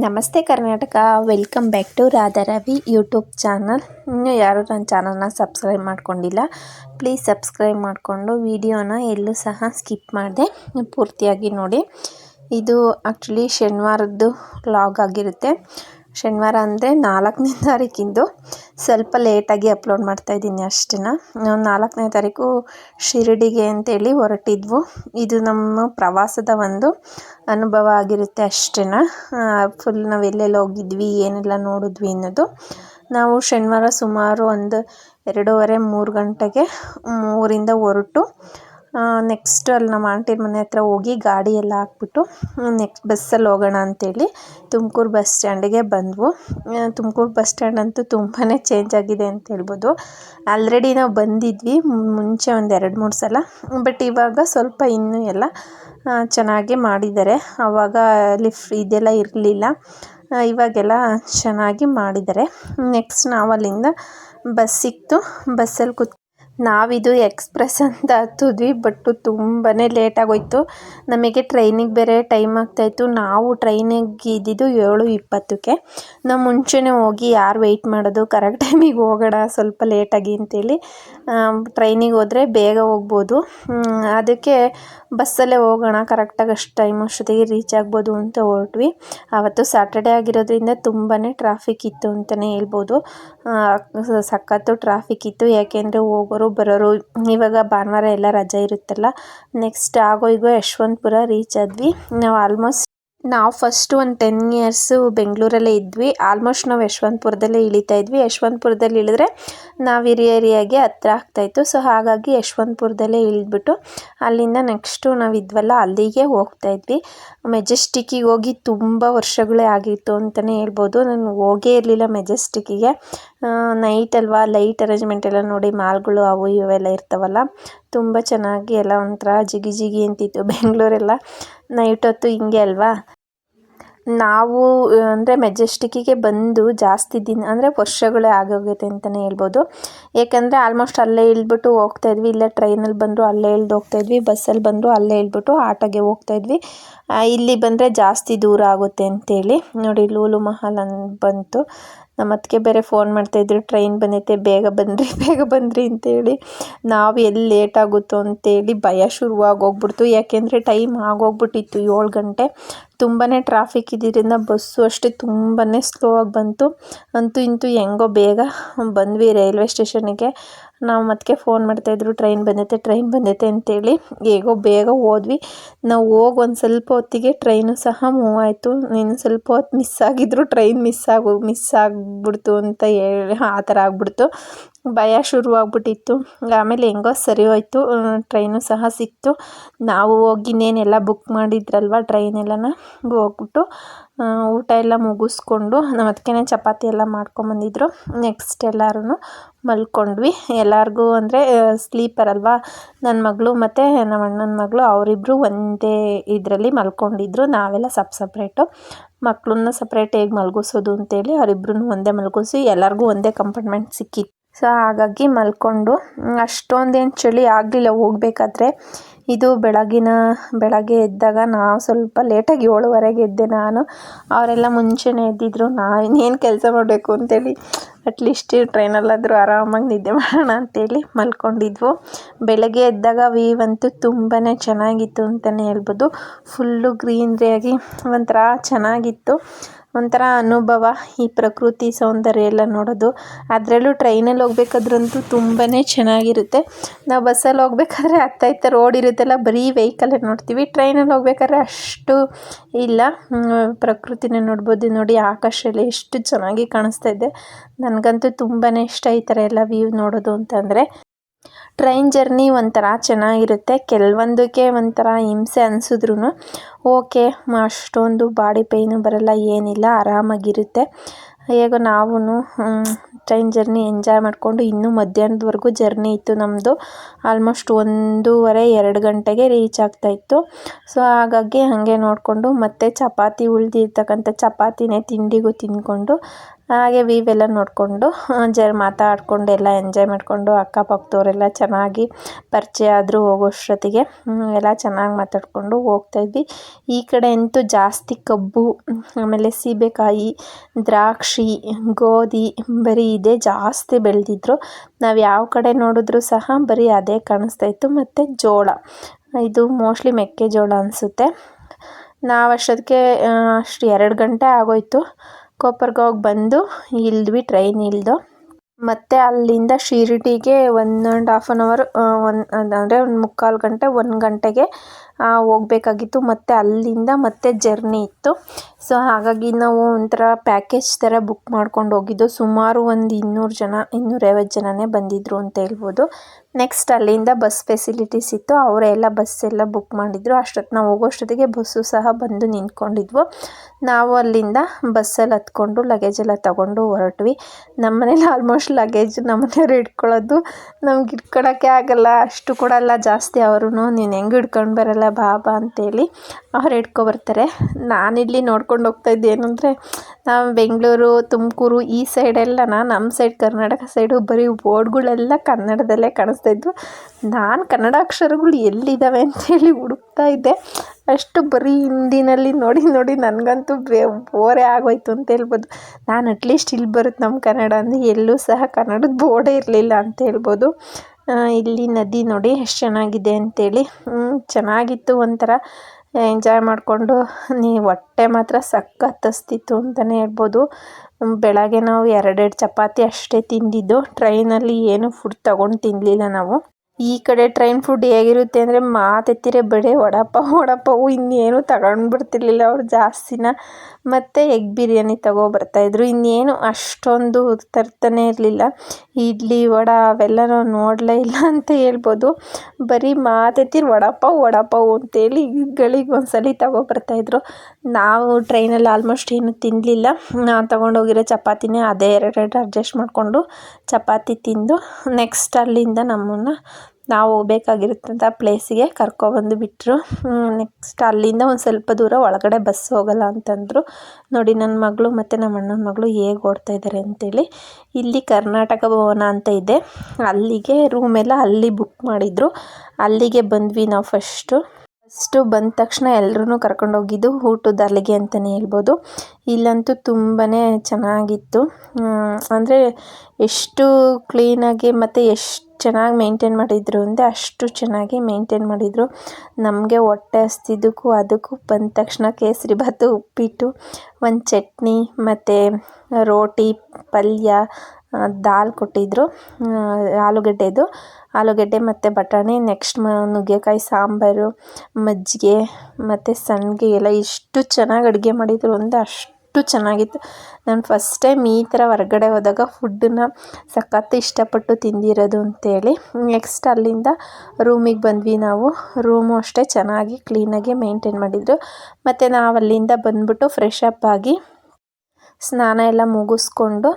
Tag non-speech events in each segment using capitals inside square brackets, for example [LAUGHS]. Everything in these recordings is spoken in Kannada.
ನಮಸ್ತೆ Karnataka. Welcome back to Radharavi YouTube channel ಇನ್ನೂ ಯಾರು ನನ್ನ ಚಾನಲ್ನ ಸಬ್ಸ್ಕ್ರೈಬ್ ಮಾಡ್ಕೊಂಡಿಲ್ಲ ಪ್ಲೀಸ್ ಸಬ್ಸ್ಕ್ರೈಬ್ ಮಾಡಿಕೊಂಡು ವಿಡಿಯೋನ ಎಲ್ಲೂ ಸಹ ಸ್ಕಿಪ್ ಮಾಡಿದೆ. ಪೂರ್ತಿಯಾಗಿ ನೋಡಿ. ಇದು ಆ್ಯಕ್ಚುಲಿ ಶನಿವಾರದ್ದು ಲಾಗ್ ಆಗಿರುತ್ತೆ. ಶನಿವಾರ ಅಂದರೆ ನಾಲ್ಕನೇ ತಾರೀಕಿಂದು ಸ್ವಲ್ಪ ಲೇಟಾಗಿ ಅಪ್ಲೋಡ್ ಮಾಡ್ತಾಯಿದ್ದೀನಿ ನಾವು ನಾಲ್ಕನೇ ತಾರೀಕು ಶಿರಡಿಗೆ ಅಂತೇಳಿ ಹೊರಟಿದ್ವು. ಇದು ನಮ್ಮ ಪ್ರವಾಸದ ಒಂದು ಅನುಭವ ಆಗಿರುತ್ತೆ ಅಷ್ಟೇನ. ಫುಲ್ ನಾವು ಎಲ್ಲೆಲ್ಲಿ ಹೋಗಿದ್ವಿ, ಏನೆಲ್ಲ ನೋಡಿದ್ವಿ ಅನ್ನೋದು. ನಾವು ಶನಿವಾರ ಸುಮಾರು ಒಂದು ಎರಡೂವರೆ ಮೂರು ಗಂಟೆಗೆ ಮೂರಿಂದ ಹೊರಟು ನೆಕ್ಸ್ಟ್ ಅಲ್ಲಿ ನಮ್ಮ ಆಂಟಿ ಮನೆ ಹತ್ರ ಹೋಗಿ ಗಾಡಿ ಎಲ್ಲ ಹಾಕ್ಬಿಟ್ಟು ನೆಕ್ಸ್ಟ್ ಬಸ್ಸಲ್ಲಿ ಹೋಗೋಣ ಅಂತೇಳಿ ತುಮಕೂರು ಬಸ್ ಸ್ಟ್ಯಾಂಡಿಗೆ ಬಂದ್ವು. ತುಮಕೂರು ಬಸ್ ಸ್ಟ್ಯಾಂಡ್ ಅಂತೂ ತುಂಬಾ ಚೇಂಜ್ ಆಗಿದೆ ಅಂತ ಹೇಳ್ಬೋದು. ಆಲ್ರೆಡಿ ನಾವು ಬಂದಿದ್ವಿ ಮುಂಚೆ ಒಂದು ಎರಡು ಮೂರು ಸಲ ಬಟ್ ಇವಾಗ ಸ್ವಲ್ಪ ಇನ್ನೂ ಎಲ್ಲ ಚೆನ್ನಾಗಿ ಮಾಡಿದ್ದಾರೆ. ಆವಾಗ ಲಿಫ್ಟ್ ಇದೆಲ್ಲ ಇರಲಿಲ್ಲ. ಇವಾಗೆಲ್ಲ ಚೆನ್ನಾಗಿ ಮಾಡಿದ್ದಾರೆ. ನೆಕ್ಸ್ಟ್ ನಾವು ಅಲ್ಲಿಂದ ಬಸ್ ಸಿಕ್ತು ಬಸ್ಸಲ್ಲಿ ಕೂತ್ ನಾವಿದು ಎಕ್ಸ್ಪ್ರೆಸ್ ಅಂತ ಹತ್ತಿದ್ವಿ, ಬಟ್ಟು ತುಂಬಾ ಲೇಟ್ ಆಗೋಯ್ತು. ನಮಗೆ ಟ್ರೈನಿಗೆ ಬೇರೆ ಟೈಮ್ ಆಗ್ತಾಯಿತ್ತು. ನಾವು ಟ್ರೈನಿಗೆ ಇದ್ದಿದ್ದು ಏಳು ಇಪ್ಪತ್ತಕ್ಕೆ. ನಾವು ಮುಂಚೆನೇ ಹೋಗಿ ಯಾರು ವೆಯ್ಟ್ ಮಾಡೋದು, ಕರೆಕ್ಟ್ ಟೈಮಿಗೆ ಹೋಗೋಣ, ಸ್ವಲ್ಪ ಲೇಟಾಗಿ ಅಂತೇಳಿ. ಟ್ರೈನಿಗೆ ಹೋದ್ರೆ ಬೇಗ ಹೋಗ್ಬೋದು. ಅದಕ್ಕೆ ಬಸ್ಸಲ್ಲೇ ಹೋಗೋಣ ಕರೆಕ್ಟಾಗಿ ಅಷ್ಟು ಟೈಮ್ ಅಷ್ಟೊತ್ತಿಗೆ ರೀಚ್ ಆಗ್ಬೋದು ಅಂತ ಹೊರಟ್ವಿ. ಆವತ್ತು ಸ್ಯಾಟರ್ಡೇ ಆಗಿರೋದ್ರಿಂದ ತುಂಬಾ ಟ್ರಾಫಿಕ್ ಇತ್ತು ಅಂತಲೇ ಹೇಳ್ಬೋದು. ಸಖತ್ತು ಟ್ರಾಫಿಕ್ ಇತ್ತು, ಯಾಕೆಂದರೆ ಹೋಗೋರು, ಬರೋರು, ಇವಾಗ ಭಾನುವಾರ ಎಲ್ಲ ರಜೆ ಇರುತ್ತಲ್ಲ ನೆಕ್ಸ್ಟ್ ಆಗೋ ಈಗೋ ಯಶವಂತಪುರ ರೀಚ್ ಆದ್ವಿ. ನಾವು ಆಲ್ಮೋಸ್ಟ್ ನಾವು ಫಸ್ಟ್ ಒಂದು ಟೆನ್ ಇಯರ್ಸು ಬೆಂಗಳೂರಲ್ಲೇ ಇದ್ವಿ. ಆಲ್ಮೋಸ್ಟ್ ನಾವು ಯಶವಂತಪುರದಲ್ಲೇ ಇಳಿತಾ ಇದ್ವಿ. ಯಶವಂತಪುರದಲ್ಲಿ ಇಳಿದ್ರೆ ನಾವು ಏರಿಯಾಗೆ ಹತ್ರ ಆಗ್ತಾಯಿತ್ತು ಸೊ ಹಾಗಾಗಿ ಯಶವಂತಪುರದಲ್ಲೇ ಇಳಿದ್ಬಿಟ್ಟು ಅಲ್ಲಿಂದ ನೆಕ್ಸ್ಟು ನಾವು ಇದ್ವಲ್ಲ, ಅಲ್ಲಿಗೆ ಹೋಗ್ತಾ ಇದ್ವಿ. ಮೆಜೆಸ್ಟಿಕ್ಕಿಗೆ ಹೋಗಿ ತುಂಬ ವರ್ಷಗಳೇ ಆಗಿತ್ತು ಅಂತಲೇ ಹೇಳ್ಬೋದು. ನಾನು ಹೋಗೇ ಇರಲಿಲ್ಲ ಮೆಜೆಸ್ಟಿಕ್ಕಿಗೆ ನೈಟ್ ಅಲ್ವಾ ಲೈಟ್ ಅರೇಂಜ್ಮೆಂಟ್ ಎಲ್ಲ ನೋಡಿ ಮಾಲ್ಗಳು ಅವು ಇವೆಲ್ಲ ಇರ್ತಾವಲ್ಲ, ತುಂಬ ಚೆನ್ನಾಗಿ ಎಲ್ಲ ಒಂಥರ ಜಿಗಿ ಜಿಗಿ ಅಂತಿತ್ತು [LAUGHS] ಬೆಂಗಳೂರೆಲ್ಲ. ನೈಟ್ ಹೊತ್ತು ಹಿಂಗೆ ಅಲ್ವಾ? ನಾವು ಅಂದರೆ ಮೆಜೆಸ್ಟಿಕ್ಕಿಗೆ ಬಂದು ಜಾಸ್ತಿ ದಿನ, ಅಂದರೆ ವರ್ಷಗಳೇ ಆಗೋಗೈತೆ ಅಂತಲೇ ಹೇಳ್ಬೋದು. ಏಕೆಂದರೆ ಆಲ್ಮೋಸ್ಟ್ ಅಲ್ಲೇ ಇಳ್ದ್ಬಿಟ್ಟು ಹೋಗ್ತಾಯಿದ್ವಿ ಇಲ್ಲ ಟ್ರೈನಲ್ಲಿ ಬಂದರೂ ಅಲ್ಲೇ ಇಳ್ದು ಹೋಗ್ತಾಯಿದ್ವಿ ಬಸ್ಸಲ್ಲಿ ಬಂದರೂ ಅಲ್ಲೇ ಇಳ್ಬಿಟ್ಟು ಆಟೋಗೆ ಹೋಗ್ತಾಯಿದ್ವಿ ಇಲ್ಲಿ ಬಂದರೆ ಜಾಸ್ತಿ ದೂರ ಆಗುತ್ತೆ ಅಂತೇಳಿ. ನೋಡಿ ಲೂಲು ಮಹಲ್ ಬಂತು. ನಮ್ಮ ಅತ್ತಿಗೆ ಬೇರೆ ಫೋನ್ ಮಾಡ್ತಾಯಿದ್ರು ಟ್ರೈನ್ ಬಂದೈತೆ, ಬೇಗ ಬಂದ್ರಿ [LAUGHS] ಬೇಗ ಬಂದ್ರಿ ಅಂತೇಳಿ. ನಾವು ಎಲ್ಲಿ ಲೇಟ್ ಆಗುತ್ತೋ ಅಂತೇಳಿ ಭಯ ಶುರುವಾಗಿ ಹೋಗ್ಬಿಡ್ತು ಯಾಕೆಂದರೆ ಟೈಮ್ ಆಗೋಗ್ಬಿಟ್ಟಿತ್ತು ಏಳು ಗಂಟೆ. ತುಂಬಾ ಟ್ರಾಫಿಕ್ ಇದ್ದಿದ್ದರಿಂದ ಬಸ್ಸು ಅಷ್ಟೇ ತುಂಬಾ ಸ್ಲೋ ಆಗಿ ಬಂತು. ಅಂತೂ ಇಂತೂ ಹೆಂಗೋ ಬೇಗ ಬಂದ್ವಿ ರೈಲ್ವೆ ಸ್ಟೇಷನ್ನಿಗೆ ನಾವು ಮತ್ತೆ ಫೋನ್ ಮಾಡ್ತಾಯಿದ್ರು ಟ್ರೈನ್ ಬಂದೈತೆ ಟ್ರೈನ್ ಬಂದೈತೆ ಅಂತೇಳಿ. ಹೇಗೋ ಬೇಗ ಹೋದ್ವಿ. ನಾವು ಹೋಗಿ ಒಂದು ಸ್ವಲ್ಪ ಹೊತ್ತಿಗೆ ಟ್ರೈನು ಸಹ ಮೂವ್ ಆಯಿತು. ಇನ್ನು ಸ್ವಲ್ಪ ಹೊತ್ತು ಮಿಸ್ ಆಗಿದ್ರು ಟ್ರೈನ್ ಮಿಸ್ ಆಗೋ ಮಿಸ್ ಆಗಿಬಿಡ್ತು ಅಂತ ಹೇಳಿ, ಆ ಥರ ಆಗ್ಬಿಡ್ತು. ಭಯ ಶುರುವಾಗ್ಬಿಟ್ಟಿತ್ತು. ಆಮೇಲೆ ಹೆಂಗೋ ಸರಿ ಹೋಯಿತು. ಟ್ರೈನು ಸಹ ಸಿಕ್ತು. ನಾವು ಹೋಗಿ ಇನ್ನೇನೆಲ್ಲ ಬುಕ್ ಮಾಡಿದ್ರಲ್ವ ಟ್ರೈನೆಲ್ಲನ? ಹೋಗ್ಬಿಟ್ಟು ಊಟ ಎಲ್ಲ ಮುಗಿಸ್ಕೊಂಡು ನಮ್ಮ ಅದಕ್ಕೇ ಚಪಾತಿ ಎಲ್ಲ ಮಾಡ್ಕೊಂಬಂದಿದ್ರು. ನೆಕ್ಸ್ಟ್ ಎಲ್ಲರೂ ಮಲ್ಕೊಂಡ್ವಿ. ಎಲ್ಲರಿಗೂ ಅಂದರೆ ಸ್ಲೀಪರ್ ಅಲ್ವಾ? ನನ್ನ ಮಗಳು ಮತ್ತು ನಮ್ಮ ಅಣ್ಣನ ಮಗಳು ಅವರಿಬ್ಬರು ಒಂದೇ ಇದರಲ್ಲಿ ಮಲ್ಕೊಂಡಿದ್ರು. ನಾವೆಲ್ಲ ಸಪ್ ಸಪ್ರೇಟು. ಮಕ್ಕಳನ್ನ ಸಪ್ರೇಟ್ ಹೇಗೆ ಮಲಗಿಸೋದು ಅಂತೇಳಿ ಅವರಿಬ್ರು ಒಂದೇ ಮಲಗಿಸಿ ಎಲ್ಲರಿಗೂ ಒಂದೇ ಕಂಪಾರ್ಟ್ಮೆಂಟ್ ಸಿಕ್ಕಿತ್ತು. ಸೊ ಹಾಗಾಗಿ ಮಲ್ಕೊಂಡು ಅಷ್ಟೊಂದೇನು ಚಳಿ ಆಗಲಿಲ್ಲ ಹೋಗ್ಬೇಕಾದ್ರೆ. ಇದು ಬೆಳಗಿನ, ಬೆಳಗ್ಗೆ ಎದ್ದಾಗ ನಾವು ಸ್ವಲ್ಪ ಲೇಟಾಗಿ ಏಳುವರೆಗೆ ಎದ್ದೆ ನಾನು. ಅವರೆಲ್ಲ ಮುಂಚೆನೇ ಎದ್ದಿದ್ರು, ನಾ ಇನ್ನೇನು ಕೆಲಸ ಮಾಡಬೇಕು ಅಂತೇಳಿ. ಅಟ್ಲೀಸ್ಟ್ ಟ್ರೈನಲ್ಲಾದರೂ ಆರಾಮಾಗಿ ನಿದ್ದೆ ಮಾಡೋಣ ಅಂತೇಳಿ ಮಲ್ಕೊಂಡಿದ್ವು. ಬೆಳಗ್ಗೆ ಎದ್ದಾಗ ವೀವ್ ಅಂತೂ ತುಂಬಾ ಚೆನ್ನಾಗಿತ್ತು ಅಂತಲೇ ಹೇಳ್ಬೋದು. ಫುಲ್ಲು ಗ್ರೀನ್ರಿಯಾಗಿ ಒಂಥರ ಚೆನ್ನಾಗಿತ್ತು. ಒಂಥರ ಅನುಭವ ಈ ಪ್ರಕೃತಿ ಸೌಂದರ್ಯ ಎಲ್ಲ ನೋಡೋದು. ಅದರಲ್ಲೂ ಟ್ರೈನಲ್ಲಿ ಹೋಗ್ಬೇಕಾದ್ರಂತೂ ತುಂಬಾ ಚೆನ್ನಾಗಿರುತ್ತೆ. ನಾವು ಬಸ್ಸಲ್ಲಿ ಹೋಗ್ಬೇಕಾದ್ರೆ ಹತ್ತ ಇತ್ತ ರೋಡ್ ಇರುತ್ತಲ್ಲ, ಬರೀ ವೆಹಿಕಲ್ ನೋಡ್ತೀವಿ. ಟ್ರೈನಲ್ಲಿ ಹೋಗ್ಬೇಕಾದ್ರೆ ಅಷ್ಟು ಇಲ್ಲ. ಪ್ರಕೃತಿನ ನೋಡ್ಬೋದು. ನೋಡಿ ಆಕಾಶ ಎಷ್ಟು ಚೆನ್ನಾಗಿ ಕಾಣಿಸ್ತಾ ಇದೆ. ನನಗಂತೂ ತುಂಬಾ ಇಷ್ಟ ಈ ಥರ ಎಲ್ಲ ವ್ಯೂ ನೋಡೋದು ಅಂತಂದರೆ ಟ್ರೈನ್ ಜರ್ನಿ ಒಂಥರ ಚೆನ್ನಾಗಿರುತ್ತೆ. ಕೆಲವೊಂದಕ್ಕೆ ಒಂಥರ ಹಿಂಸೆ ಅನಿಸಿದ್ರು ಓಕೆ ಅಷ್ಟೊಂದು ಬಾಡಿ ಪೈನು ಬರಲ್ಲ, ಏನಿಲ್ಲ, ಆರಾಮಾಗಿರುತ್ತೆ. ಹೇಗೋ ನಾವು ಟ್ರೈನ್ ಜರ್ನಿ ಎಂಜಾಯ್ ಮಾಡಿಕೊಂಡು ಇನ್ನೂ ಮಧ್ಯಾಹ್ನದವರೆಗೂ ಜರ್ನಿ ಇತ್ತು ನಮ್ಮದು ಆಲ್ಮೋಸ್ಟ್ ಒಂದೂವರೆ, ಎರಡು ಗಂಟೆಗೆ ರೀಚ್ ಆಗ್ತಾಯಿತ್ತು ಸೊ, ಹಾಗಾಗಿ ಹಾಗೆ ನೋಡಿಕೊಂಡು ಮತ್ತೆ ಚಪಾತಿ ಉಳಿದಿರ್ತಕ್ಕಂಥ ಚಪಾತಿನೇ ತಿಂಡಿಗೂ ತಿಂದ್ಕೊಂಡು ಹಾಗೆ ವೀವ್ ಎಲ್ಲ ನೋಡಿಕೊಂಡು ಜ ಮಾತಾಡಿಕೊಂಡು ಎಲ್ಲ ಎಂಜಾಯ್ ಮಾಡಿಕೊಂಡು ಅಕ್ಕಪಕ್ಕದವರೆಲ್ಲ ಚೆನ್ನಾಗಿ ಪರಿಚಯ ಆದರು ಹೋಗೋಷ್ಟೊತ್ತಿಗೆ ಎಲ್ಲ ಚೆನ್ನಾಗಿ ಮಾತಾಡಿಕೊಂಡು ಹೋಗ್ತಾಯಿದ್ವಿ ಈ ಕಡೆ ಅಂತೂ ಜಾಸ್ತಿ ಕಬ್ಬು, ಆಮೇಲೆ ಸೀಬೆಕಾಯಿ, ದ್ರಾಕ್ಷಿ, ಗೋಧಿ ಬರೀ ಇದೇ ಜಾಸ್ತಿ ಬೆಳೆದಿದ್ರು. ನಾವು ಯಾವ ಕಡೆ ನೋಡಿದ್ರು ಸಹ ಬರೀ ಅದೇ ಕಾಣಿಸ್ತಾ ಇತ್ತು. ಮತ್ತು ಜೋಳ, ಇದು ಮೋಸ್ಟ್ಲಿ ಮೆಕ್ಕೆಜೋಳ ಅನಿಸುತ್ತೆ. ನಾವು ಅಷ್ಟೊತ್ತಿಗೆ ಅಷ್ಟು ಎರಡು ಗಂಟೆ ಆಗೋಯ್ತು. ಕೊಪ್ಪರ್ಗಾವ್ಗೆ ಬಂದು ಇಲ್ದ್ವಿ ಟ್ರೈನ್ ಇಲ್ದು. ಮತ್ತು ಅಲ್ಲಿಂದ ಶಿರಡಿಗೆ one and half an hour one ಅಂದರೆ ಒಂದು ಮುಕ್ಕಾಲು ಗಂಟೆ, ಒಂದು ಗಂಟೆಗೆ ಹೋಗಬೇಕಾಗಿತ್ತು. ಮತ್ತು ಅಲ್ಲಿಂದ ಮತ್ತೆ ಜರ್ನಿ ಇತ್ತು. ಸೊ ಹಾಗಾಗಿ ನಾವು ಒಂಥರ ಪ್ಯಾಕೇಜ್ ಥರ ಬುಕ್ ಮಾಡ್ಕೊಂಡು ಹೋಗಿದ್ದು. ಸುಮಾರು ಒಂದು ಇನ್ನೂರು ಜನ ಇನ್ನೂರೈವತ್ತು ಜನನೇ ಬಂದಿದ್ದರು ಅಂತ ಹೇಳ್ಬೋದು. ನೆಕ್ಸ್ಟ್ ಅಲ್ಲಿಂದ ಬಸ್ ಫೆಸಿಲಿಟೀಸ್ ಇತ್ತು. ಅವರೆಲ್ಲ ಬಸ್ ಎಲ್ಲ ಬುಕ್ ಮಾಡಿದ್ರು. ಅಷ್ಟೊತ್ತು ನಾವು ಹೋಗೋಷ್ಟೊತ್ತಿಗೆ ಬಸ್ಸು ಸಹ ಬಂದು ನಿಂತ್ಕೊಂಡಿದ್ವು. ನಾವು ಅಲ್ಲಿಂದ ಬಸ್ಸಲ್ಲಿ ಹತ್ಕೊಂಡು ಲಗೇಜ್ ಎಲ್ಲ ತಗೊಂಡು ಹೊರಟ್ವಿ. ನಮ್ಮ ಮನೇಲಿ ಆಲ್ಮೋಸ್ಟ್ ಲಗೇಜ್ ನಮ್ಮ ಮನೆಯವ್ರು ಇಟ್ಕೊಳ್ಳೋದು ನಮ್ಗೆ ಇಟ್ಕೊಳಕ್ಕೆ ಆಗಲ್ಲ. ಅಷ್ಟು ಕೊಡಲ್ಲ ಜಾಸ್ತಿ ಅವರು ನೀನು ಹೆಂಗೆ ಹಿಡ್ಕೊಂಡು ಬರಲ್ಲ ಬಾಬಾ ಅಂತೇಳಿ ಅವ್ರು ಹಿಡ್ಕೊಬರ್ತಾರೆ ನಾನಿಲ್ಲಿ ನೋಡ್ಕೊಂಡು ಹೋಗ್ತಾಯಿದ್ದೆ ಏನು ಅಂದರೆ ನಾವು ಬೆಂಗಳೂರು, ತುಮಕೂರು ಈ ಸೈಡೆಲ್ಲನ ನಮ್ಮ ಸೈಡ್ ಕರ್ನಾಟಕ ಸೈಡು ಬರೀ ಬೋರ್ಡ್ಗಳೆಲ್ಲ ಕನ್ನಡದಲ್ಲೇ ಕಾಣಿಸ್ತಾ ಇದ್ವು. ನಾನು ಕನ್ನಡ ಅಕ್ಷರಗಳು ಎಲ್ಲಿದ್ದಾವೆ ಅಂತೇಳಿ ಹುಡುಕ್ತಾ ಇದ್ದೆ. ಅಷ್ಟು ಬರೀ ಹಿಂದಿನಲ್ಲಿ ನೋಡಿ ನೋಡಿ ನನಗಂತೂ ಬೇ, ಬೋರೇ ಆಗೋಯ್ತು ಅಂತ ಹೇಳ್ಬೋದು. ನಾನು ಅಟ್ಲೀಸ್ಟ್ ಇಲ್ಲಿ ಬರುತ್ತೆ ನಮ್ಮ ಕನ್ನಡ ಅಂದರೆ ಎಲ್ಲೂ ಸಹ ಕನ್ನಡದ ಬೋರ್ಡೇ ಇರಲಿಲ್ಲ ಅಂತ ಹೇಳ್ಬೋದು. ಇಲ್ಲಿ ನದಿ ನೋಡಿ ಎಷ್ಟು ಚೆನ್ನಾಗಿದೆ ಅಂತೇಳಿ. ಚೆನ್ನಾಗಿತ್ತು ಒಂಥರ. ಎಂಜಾಯ್ ಮಾಡಿಕೊಂಡು, ನೀ ಹೊಟ್ಟೆ ಮಾತ್ರ ಸಖತ್ ಹಸ್ತಿತ್ತು ಅಂತಲೇ ಹೇಳ್ಬೋದು. ಬೆಳಗ್ಗೆ ನಾವು ಎರಡೆರಡು ಚಪಾತಿ ಅಷ್ಟೇ ತಿಂದಿದ್ದು. ಟ್ರೈನಲ್ಲಿ ಏನು ಫುಡ್ ತಗೊಂಡು ತಿನ್ನಲಿಲ್ಲ ನಾವು. ಈ ಕಡೆ ಟ್ರೈನ್ ಫುಡ್ ಹೇಗಿರುತ್ತೆ ಅಂದರೆ ಮಾತೆತ್ತಿರೇ ಬರೀ ವಡಾಪಾವ್ ವಡಾಪಾವು ಇನ್ನೇನು ತಗೊಂಡು ಬರ್ತಿರ್ಲಿಲ್ಲ ಅವ್ರು ಜಾಸ್ತಿನ. ಮತ್ತು ಎಗ್ ಬಿರಿಯಾನಿ ತಗೊಬರ್ತಾಯಿದ್ರು ಇನ್ನೇನು ಅಷ್ಟೊಂದು ತರ್ತಾನೆ ಇರಲಿಲ್ಲ. ಇಡ್ಲಿ, ವಡೆ ಅವೆಲ್ಲ ನಾವು ನೋಡಲೇ ಇಲ್ಲ ಅಂತ ಹೇಳ್ಬೋದು. ಬರೀ ಮಾತೆತ್ತಿರ ವಡಪಾವ್, ವಡಾಪಾವ್ ಅಂತೇಳಿ ಒಂದ್ಸಲ ತಗೊಬರ್ತಾಯಿದ್ರು ನಾವು ಟ್ರೈನಲ್ಲಿ ಆಲ್ಮೋಸ್ಟ್ ಏನು ತಿನ್ನಲಿಲ್ಲ ನಾನು ತಗೊಂಡೋಗಿರೋ ಚಪಾತಿನೇ ಅದೇ ಎರಡೆರಡು ಅಡ್ಜಸ್ಟ್ ಮಾಡಿಕೊಂಡು ಚಪಾತಿ ತಿಂದು ನೆಕ್ಸ್ಟ್ ಅಲ್ಲಿಂದ ನಮ್ಮನ್ನು ನಾವು ಹೋಗ್ಬೇಕಾಗಿರುತ್ತಂಥ ಪ್ಲೇಸಿಗೆ ಕರ್ಕೊಬಂದು ಬಿಟ್ಟರು ನೆಕ್ಸ್ಟ್ ಅಲ್ಲಿಂದ ಒಂದು ಸ್ವಲ್ಪ ದೂರ ಒಳಗಡೆ ಬಸ್ ಹೋಗಲ್ಲ ಅಂತಂದರು. ನೋಡಿ ನನ್ನ ಮಗಳು ಮತ್ತು ನಮ್ಮ ಅಣ್ಣನ ಮಗಳು ಹೇಗೆ ಓಡ್ತಾ ಇದ್ದಾರೆ ಅಂತೇಳಿ. ಇಲ್ಲಿ ಕರ್ನಾಟಕ ಭವನ ಅಂತ ಇದೆ. ಅಲ್ಲಿಗೆ ರೂಮೆಲ್ಲ ಅಲ್ಲಿ ಬುಕ್ ಮಾಡಿದರು. ಅಲ್ಲಿಗೆ ಬಂದ್ವಿ ನಾವು ಫಸ್ಟು ಫಸ್ಟು ಬಂದ ತಕ್ಷಣ ಎಲ್ಲರೂ ಕರ್ಕೊಂಡೋಗಿದ್ದು ಊಟದ ಅಲ್ಲಿಗೆ ಅಂತಲೇ ಹೇಳ್ಬೋದು. ಇಲ್ಲಂತೂ ತುಂಬಾ ಚೆನ್ನಾಗಿತ್ತು. ಅಂದರೆ ಎಷ್ಟು ಕ್ಲೀನಾಗಿ ಮತ್ತು ಎಷ್ಟು ಚೆನ್ನಾಗಿ ಮೇಂಟೈನ್ ಮಾಡಿದ್ರು ಅಂದರೆ ಅಷ್ಟು ಚೆನ್ನಾಗಿ ಮೇಂಟೈನ್ ಮಾಡಿದರು. ನಮಗೆ ಹೊಟ್ಟೆ ಹಸ್ತಿದ್ದಕ್ಕೂ ಅದಕ್ಕೂ ಬಂದ ತಕ್ಷಣ ಕೇಸರಿ ಭಾತು, ಉಪ್ಪಿಟ್ಟು, ಒಂದು ಚಟ್ನಿ ಮತ್ತು ರೋಟಿ, ಪಲ್ಯ ದಾಲ್ ಕೊಟ್ಟಿದ್ದರು ಆಲೂಗಡ್ಡೆದು. ಆಲೂಗಡ್ಡೆ ಮತ್ತು ಬಟಾಣಿ, ನೆಕ್ಸ್ಟ್ ಮ, ನುಗ್ಗೆಕಾಯಿ, ಸಾಂಬಾರು, ಮಜ್ಜಿಗೆ ಮತ್ತು ಸಂಡಿಗೆ ಎಲ್ಲ ಎಷ್ಟು ಚೆನ್ನಾಗಿ ಅಡುಗೆ ಮಾಡಿದರು ಅಂದರೆ ಅಷ್ಟು ಚೆನ್ನಾಗಿತ್ತು. ನಾನು ಫಸ್ಟ್ ಟೈಮ್ ಈ ಥರ ಹೊರಗಡೆ ಹೋದಾಗ ಫುಡ್ಡನ್ನ ಸಖತ್ತು ಇಷ್ಟಪಟ್ಟು ತಿಂದಿರೋದು ಅಂತೇಳಿ. ನೆಕ್ಸ್ಟ್ ಅಲ್ಲಿಂದ ರೂಮಿಗೆ ಬಂದ್ವಿ ನಾವು. ರೂಮು ಅಷ್ಟೇ ಚೆನ್ನಾಗಿ ಕ್ಲೀನಾಗಿ ಮೇಂಟೈನ್ ಮಾಡಿದರು. ಮತ್ತು ನಾವು ಅಲ್ಲಿಂದ ಬಂದ್ಬಿಟ್ಟು ಫ್ರೆಶ್ ಅಪ್ ಆಗಿ ಸ್ನಾನ ಎಲ್ಲ ಮುಗಿಸ್ಕೊಂಡು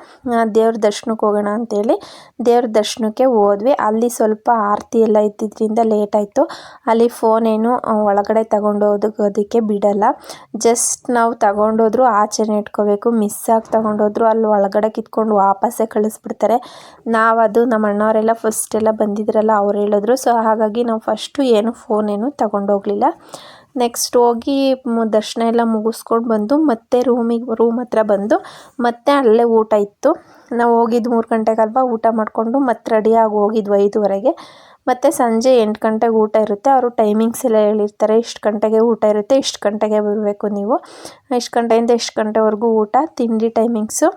ದೇವ್ರ ದರ್ಶನಕ್ಕೆ ಹೋಗೋಣ ಅಂತೇಳಿ ದೇವ್ರ ದರ್ಶನಕ್ಕೆ ಹೋದ್ವಿ. ಅಲ್ಲಿ ಸ್ವಲ್ಪ ಆರತಿ ಎಲ್ಲ ಇದ್ದಿದ್ದರಿಂದ ಲೇಟ್ ಆಯಿತು. ಅಲ್ಲಿ ಫೋನ್ ಏನು ಒಳಗಡೆ ತಗೊಂಡೋದಕ್ಕೆ ಬಿಡಲ್ಲ. ಜಸ್ಟ್ ನಾವು ತಗೊಂಡೋದ್ರು ಆಚರಣೆ ಇಟ್ಕೋಬೇಕು. ಮಿಸ್ ಆಗಿ ತಗೊಂಡೋದ್ರು ಅಲ್ಲಿ ಒಳಗಡೆ ಕಿತ್ಕೊಂಡು ವಾಪಸ್ಸೇ ಕಳಿಸ್ಬಿಡ್ತಾರೆ. ನಾವು ಅದು ನಮ್ಮ ಅಣ್ಣವರೆಲ್ಲ ಫಸ್ಟ್ ಎಲ್ಲ ಬಂದಿದ್ರಲ್ಲ, ಅವ್ರು ಹೇಳಿದ್ರು. ಸೊ ಹಾಗಾಗಿ ನಾವು ಫಸ್ಟು ಏನು ಫೋನ್ ಏನು ತಗೊಂಡೋಗಲಿಲ್ಲ. ನೆಕ್ಸ್ಟ್ ಹೋಗಿ ದರ್ಶನ ಎಲ್ಲ ಮುಗಿಸ್ಕೊಂಡು ಬಂದು ಮತ್ತೆ ರೂಮಿಗೆ ರೂಮ್ ಹತ್ರ ಬಂದು ಮತ್ತೆ ಅಲ್ಲೇ ಊಟ ಇತ್ತು. ನಾವು ಹೋಗಿದ್ದು ಮೂರು ಗಂಟೆಗಲ್ವ ಊಟ ಮಾಡಿಕೊಂಡು ಮತ್ತೆ ರೆಡಿಯಾಗಿ ಹೋಗಿದ್ವು ಐದುವರೆಗೆ. ಮತ್ತು ಸಂಜೆ ಎಂಟು ಗಂಟೆಗೆ ಊಟ ಇರುತ್ತೆ. ಅವರು ಟೈಮಿಂಗ್ಸ್ ಎಲ್ಲ ಹೇಳಿರ್ತಾರೆ. ಇಷ್ಟು ಗಂಟೆಗೆ ಊಟ ಇರುತ್ತೆ, ಇಷ್ಟು ಗಂಟೆಗೆ ಬರಬೇಕು ನೀವು. ಇಷ್ಟು ಗಂಟೆಯಿಂದ ಇಷ್ಟು ಗಂಟೆವರೆಗೂ ಊಟ, ತಿಂಡಿ ಟೈಮಿಂಗ್ಸು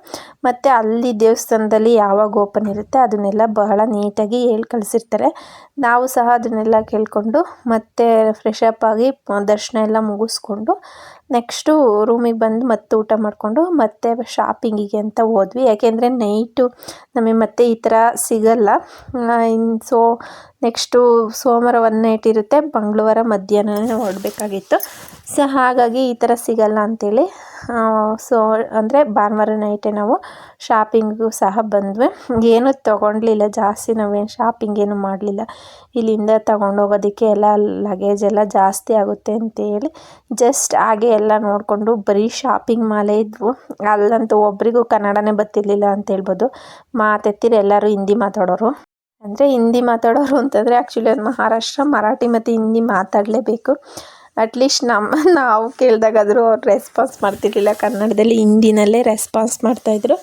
ಮತ್ತು ಅಲ್ಲಿ ದೇವಸ್ಥಾನದಲ್ಲಿ ಯಾವಾಗ ಓಪನ್ ಇರುತ್ತೆ ಅದನ್ನೆಲ್ಲ ಬಹಳ ನೀಟಾಗಿ ಹೇಳಿ ಕಳಿಸಿರ್ತಾರೆ. ನಾವು ಸಹ ಅದನ್ನೆಲ್ಲ ಕೇಳಿಕೊಂಡು ಮತ್ತೆ ಫ್ರೆಶ್ ಅಪ್ ಆಗಿ ದರ್ಶನ ಎಲ್ಲ ಮುಗಿಸ್ಕೊಂಡು ನೆಕ್ಸ್ಟು ರೂಮಿಗೆ ಬಂದು ಮತ್ತೆ ಊಟ ಮಾಡಿಕೊಂಡು ಮತ್ತೆ ಶಾಪಿಂಗಿಗೆ ಅಂತ ಹೋದ್ವಿ. ಯಾಕೆಂದರೆ ನೈಟು ನಮಗೆ ಮತ್ತೆ ಈ ಥರ ಸಿಗಲ್ಲ. ಇನ್ನು ಸೊ ನೆಕ್ಸ್ಟು ಸೋಮವಾರ ಒನ್ ನೈಟ್ ಇರುತ್ತೆ. ಮಂಗಳವಾರ ಮಧ್ಯಾಹ್ನನೇ ಹೊರಡ್ಬೇಕಾಗಿತ್ತು ಸೊ ಹಾಗಾಗಿ ಈ ಥರ ಸಿಗಲ್ಲ ಅಂಥೇಳಿ ಸೊ ಅಂದರೆ ಭಾನುವಾರ ನೈಟೇ ನಾವು ಶಾಪಿಂಗಿಗೂ ಸಹ ಬಂದ್ವಿ. ಏನೂ ತೊಗೊಂಡ್ಲಿಲ್ಲ, ಜಾಸ್ತಿ ನಾವೇನು ಶಾಪಿಂಗ್ ಏನು ಮಾಡಲಿಲ್ಲ. ಇಲ್ಲಿಂದ ತಗೊಂಡೋಗೋದಕ್ಕೆ ಎಲ್ಲ ಲಗೇಜ್ ಎಲ್ಲ ಜಾಸ್ತಿ ಆಗುತ್ತೆ ಅಂತೇಳಿ ಜಸ್ಟ್ ಹಾಗೆ ಎಲ್ಲ ನೋಡಿಕೊಂಡು ಬರೀ ಶಾಪಿಂಗ್ ಮಾಲೇ ಇದ್ವು. ಅಲ್ಲಂತೂ ಒಬ್ರಿಗೂ ಕನ್ನಡನೇ ಬರ್ತಿರ್ಲಿಲ್ಲ ಅಂತ ಹೇಳ್ಬೋದು. ಮಾತೆತ್ತಿರ ಎಲ್ಲರೂ ಹಿಂದಿ ಮಾತಾಡೋರು. ಅಂದರೆ ಹಿಂದಿ ಮಾತಾಡೋರು ಅಂತಂದರೆ ಆ್ಯಕ್ಚುಲಿ ಅದು ಮಹಾರಾಷ್ಟ್ರ, ಮರಾಠಿ ಮತ್ತು ಹಿಂದಿ ಮಾತಾಡಲೇಬೇಕು. ಅಟ್ಲೀಸ್ಟ್ ನಮ್ಮ [LAUGHS] ನಾವು ಕೇಳಿದಾಗಾದರೂ ಅವ್ರು ರೆಸ್ಪಾನ್ಸ್ ಮಾಡ್ತಿರ್ಲಿಲ್ಲ. ಕನ್ನಡದಲ್ಲಿ, ಹಿಂದಿನಲ್ಲೇ ರೆಸ್ಪಾನ್ಸ್ ಮಾಡ್ತಾಯಿದ್ರು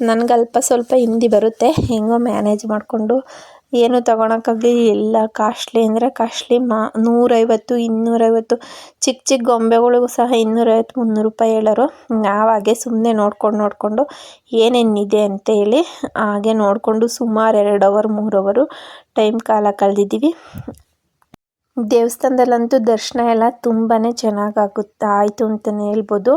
ನನಗೆ ಅಲ್ಪ ಸ್ವಲ್ಪ ಹಿಂದಿ ಬರುತ್ತೆ. ಹೆಂಗೋ ಮ್ಯಾನೇಜ್ ಮಾಡಿಕೊಂಡು ಏನು ತೊಗೊಳಕ್ಕಾಗಲಿ, ಎಲ್ಲ ಕಾಸ್ಟ್ಲಿ ಅಂದರೆ ಕಾಸ್ಟ್ಲಿ ಮಾ, ನೂರೈವತ್ತು, ಇನ್ನೂರೈವತ್ತು ಚಿಕ್ಕ ಚಿಕ್ಕ ಗೊಂಬೆಗಳಿಗೂ ಸಹ ಇನ್ನೂರೈವತ್ತು, ಮುನ್ನೂರು ರೂಪಾಯಿ ಹೇಳೋರು. ನಾವು ಹಾಗೆ ಸುಮ್ಮನೆ ನೋಡ್ಕೊಂಡು ನೋಡಿಕೊಂಡು ಏನೇನಿದೆ ಅಂತೇಳಿ ಹಾಗೆ ನೋಡಿಕೊಂಡು ಸುಮಾರು ಎರಡು ಅವರ್ ಮೂರು ಅವರು ಟೈಮ್ ಕಾಲ ಕಳೆದಿದ್ದೀವಿ. ದೇವಸ್ಥಾನದಲ್ಲಂತೂ ದರ್ಶನ ಎಲ್ಲ ತುಂಬಾ ಚೆನ್ನಾಗಾಗುತ್ತೆ. ಆಯಿತು ಅಂತಲೇ ಹೇಳ್ಬೋದು.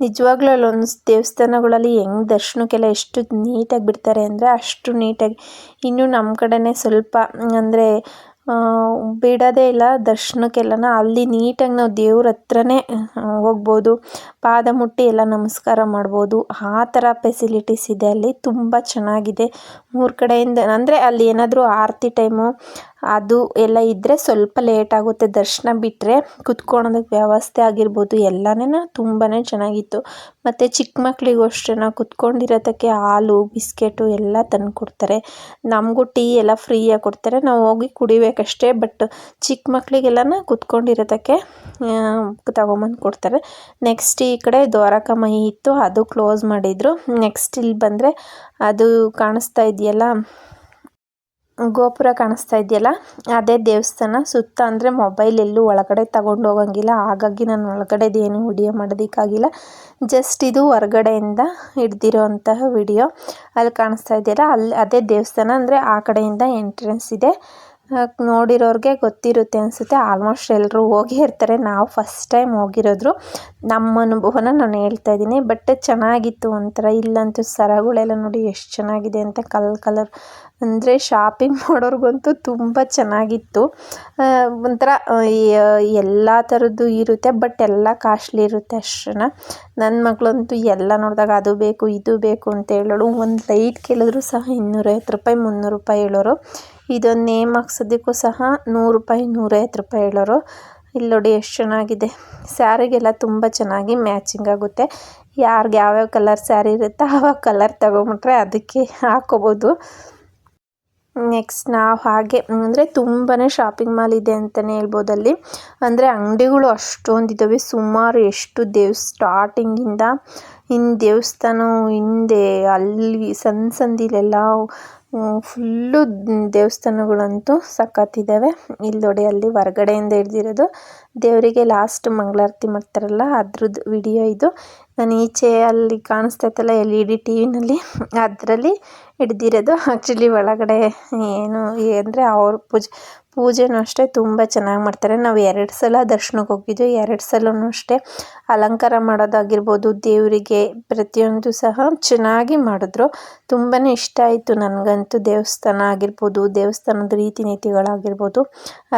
ನಿಜವಾಗ್ಲೂ ಅಲ್ಲೊಂದು ದೇವಸ್ಥಾನಗಳಲ್ಲಿ ಹೆಂಗೆ ದರ್ಶನಕ್ಕೆಲ್ಲ ಎಷ್ಟು ನೀಟಾಗಿ ಬಿಡ್ತಾರೆ ಅಂದರೆ ಅಷ್ಟು ನೀಟಾಗಿ. ಇನ್ನೂ ನಮ್ಮ ಕಡೆಯೇ ಸ್ವಲ್ಪ, ಅಂದರೆ ಬಿಡೋದೇ ಇಲ್ಲ, ದರ್ಶನಕ್ಕೆಲ್ಲನ ಅಲ್ಲಿ ನೀಟಾಗಿ ನಾವು ದೇವ್ರ ಹತ್ರನೇ ಹೋಗ್ಬೋದು. ಪಾದ ಮುಟ್ಟಿ ಎಲ್ಲ ನಮಸ್ಕಾರ ಮಾಡ್ಬೋದು. ಆ ಥರ ಫೆಸಿಲಿಟೀಸ್ ಇದೆ ಅಲ್ಲಿ. ತುಂಬ ಚೆನ್ನಾಗಿದೆ. ಮೂರು ಕಡೆಯಿಂದ, ಅಂದರೆ ಅಲ್ಲಿ ಏನಾದರೂ ಆರತಿ ಟೈಮು ಅದು ಎಲ್ಲ ಇದ್ದರೆ ಸ್ವಲ್ಪ ಲೇಟ್ ಆಗುತ್ತೆ. ದರ್ಶನ ಬಿಟ್ಟರೆ ಕುತ್ಕೊಳೋದಕ್ಕೆ ವ್ಯವಸ್ಥೆ ಆಗಿರ್ಬೋದು. ಎಲ್ಲನೇ ತುಂಬಾ ಚೆನ್ನಾಗಿತ್ತು. ಮತ್ತು ಚಿಕ್ಕ ಮಕ್ಳಿಗೂ ಅಷ್ಟೇ ಕುತ್ಕೊಂಡಿರೋದಕ್ಕೆ ಹಾಲು, ಬಿಸ್ಕೆಟು ಎಲ್ಲ ತಂದು ಕೊಡ್ತಾರೆ ನಮಗೂ ಟೀ ಎಲ್ಲ ಫ್ರೀಯಾಗಿ ಕೊಡ್ತಾರೆ. ನಾವು ಹೋಗಿ ಕುಡಿಬೇಕಷ್ಟೇ ಬಟ್ ಚಿಕ್ಕ ಮಕ್ಕಳಿಗೆಲ್ಲನ ಕುತ್ಕೊಂಡಿರೋದಕ್ಕೆ ತಗೊಂಬಂದು ಕೊಡ್ತಾರೆ. ನೆಕ್ಸ್ಟ್ ಈ ಕಡೆ ದ್ವಾರಕ ಮಹಿ ಇತ್ತು, ಅದು ಕ್ಲೋಸ್ ಮಾಡಿದರು. ನೆಕ್ಸ್ಟ್ ಇಲ್ಲಿ ಬಂದರೆ ಅದು ಕಾಣಿಸ್ತಾ ಇದೆಯಲ್ಲ, ಗೋಪುರ ಕಾಣಿಸ್ತಾ ಇದೆಯಲ್ಲ, ಅದೇ ದೇವಸ್ಥಾನ. ಸುತ್ತ ಅಂದರೆ ಮೊಬೈಲ್ ಎಲ್ಲೂ ಒಳಗಡೆ ತಗೊಂಡು ಹೋಗಂಗಿಲ್ಲ, ಹಾಗಾಗಿ ನಾನು ಒಳಗಡೆದೇನು ವಿಡಿಯೋ ಮಾಡೋದಕ್ಕಾಗಿಲ್ಲ. ಜಸ್ಟ್ ಇದು ಹೊರಗಡೆಯಿಂದ ಹಿಡ್ದಿರೋಂತಹ ವಿಡಿಯೋ ಅಲ್ಲಿ ಕಾಣಿಸ್ತಾ ಇದೆಯಲ್ಲ, ಅಲ್ಲಿ ಅದೇ ದೇವಸ್ಥಾನ ಅಂದರೆ ಆ ಕಡೆಯಿಂದ ಎಂಟ್ರೆನ್ಸ್ ಇದೆ. ನೋಡಿರೋರಿಗೆ ಗೊತ್ತಿರುತ್ತೆ ಅನಿಸುತ್ತೆ. ಆಲ್ಮೋಸ್ಟ್ ಎಲ್ಲರೂ ಹೋಗೇ ಇರ್ತಾರೆ. ನಾವು ಫಸ್ಟ್ ಟೈಮ್ ಹೋಗಿರೋದ್ರು ನಮ್ಮ ಅನುಭವನ ನಾನು ಹೇಳ್ತಾ ಇದ್ದೀನಿ. ಬಟ್ ಚೆನ್ನಾಗಿತ್ತು ಒಂಥರ. ಇಲ್ಲಂತೂ ಸರಗಳೆಲ್ಲ ನೋಡಿ ಎಷ್ಟು ಚೆನ್ನಾಗಿದೆ ಅಂತ ಕಲ್ ಕಲರ್ ಅಂದರೆ ಶಾಪಿಂಗ್ ಮಾಡೋರಿಗಂತೂ ತುಂಬ ಚೆನ್ನಾಗಿತ್ತು. ಒಂಥರ ಎಲ್ಲ ಥರದ್ದು ಇರುತ್ತೆ. ಬಟ್ ಎಲ್ಲ ಕಾಸ್ಟ್ಲಿ ಇರುತ್ತೆ ಅಷ್ಟನ್ನ ನನ್ನ ಮಗಳಂತೂ ಎಲ್ಲ ನೋಡಿದಾಗ ಅದು ಬೇಕು, ಇದು ಬೇಕು ಅಂತ ಹೇಳೋಳು. ಒಂದು ಲೈಟ್ ಕೇಳಿದ್ರು ಸಹ ಇನ್ನೂರೈವತ್ತು ರೂಪಾಯಿ, ಮುನ್ನೂರು ರೂಪಾಯಿ ಹೇಳೋರು. ಇದೊಂದು ನೇಮ್ ಹಾಕ್ಸೋದಕ್ಕೂ ಸಹ ನೂರು ರೂಪಾಯಿ ನೂರೈವತ್ತು ರೂಪಾಯಿ ಹೇಳೋರು. ಇಲ್ಲಿ ನೋಡಿ ಎಷ್ಟು ಚೆನ್ನಾಗಿದೆ. ಸ್ಯಾರಿಗೆಲ್ಲ ತುಂಬ ಚೆನ್ನಾಗಿ ಮ್ಯಾಚಿಂಗ್ ಆಗುತ್ತೆ. ಯಾರಿಗೆ ಯಾವ್ಯಾವ ಕಲರ್ ಸ್ಯಾರಿ ಇರುತ್ತೆ ಆವಾಗ ಕಲರ್ ತಗೊಂಬಿಟ್ರೆ ಅದಕ್ಕೆ ಹಾಕೋಬೋದು. ನೆಕ್ಸ್ಟ್ ನಾವು ಹಾಗೆ, ಅಂದರೆ ತುಂಬಾ ಶಾಪಿಂಗ್ ಮಾಲ್ ಇದೆ ಅಂತಲೇ ಹೇಳ್ಬೋದು ಅಲ್ಲಿ. ಅಂದರೆ ಅಂಗಡಿಗಳು ಅಷ್ಟೊಂದು ಇದ್ದಾವೆ ಸುಮಾರು ಎಷ್ಟು ದೇವ್ ಸ್ಟಾರ್ಟಿಂಗಿಂದ ಇನ್ನು ದೇವಸ್ಥಾನ ಹಿಂದೆ, ಅಲ್ಲಿ ಸಣ್ಣ ಸಂದಿಲೆಲ್ಲ ಫುಲ್ಲು ದೇವಸ್ಥಾನಗಳಂತೂ ಸಖತ್ತಿದ್ದಾವೆ ಇಲ್ಲಿ ನೋಡಿ, ಅಲ್ಲಿ ಹೊರಗಡೆಯಿಂದ ಹಿಡ್ದಿರೋದು ದೇವರಿಗೆ ಲಾಸ್ಟ್ ಮಂಗಳಾರತಿ ಮಾಡ್ತಾರಲ್ಲ, ಅದ್ರದ್ದು ವಿಡಿಯೋ ಇದು. ನಾನು ಈಚೆ ಅಲ್ಲಿ ಕಾಣಿಸ್ತೈತಲ್ಲ ಎಲ್ ಇ ಡಿ ಟಿ ವಿನಲ್ಲಿ ಅದರಲ್ಲಿ ಹಿಡ್ದಿರೋದು ಆ್ಯಕ್ಚುಲಿ ಒಳಗಡೆ ಏನು ಅಂದರೆ ಅವ್ರ ಪೂಜೆ ಪೂಜೆನೂ ಅಷ್ಟೇ ತುಂಬ ಚೆನ್ನಾಗಿ ಮಾಡ್ತಾರೆ. ನಾವು ಎರಡು ಸಲ ದರ್ಶನಕ್ಕೆ ಹೋಗಿದ್ವಿ. ಎರಡು ಸಲವೂ ಅಷ್ಟೇ ಅಲಂಕಾರ ಮಾಡೋದಾಗಿರ್ಬೋದು, ದೇವರಿಗೆ ಪ್ರತಿಯೊಂದು ಸಹ ಚೆನ್ನಾಗಿ ಮಾಡಿದ್ರು. ತುಂಬಾ ಇಷ್ಟ ಆಯಿತು ನನಗಂತೂ ದೇವಸ್ಥಾನ ಆಗಿರ್ಬೋದು, ದೇವಸ್ಥಾನದ ರೀತಿ ನೀತಿಗಳಾಗಿರ್ಬೋದು.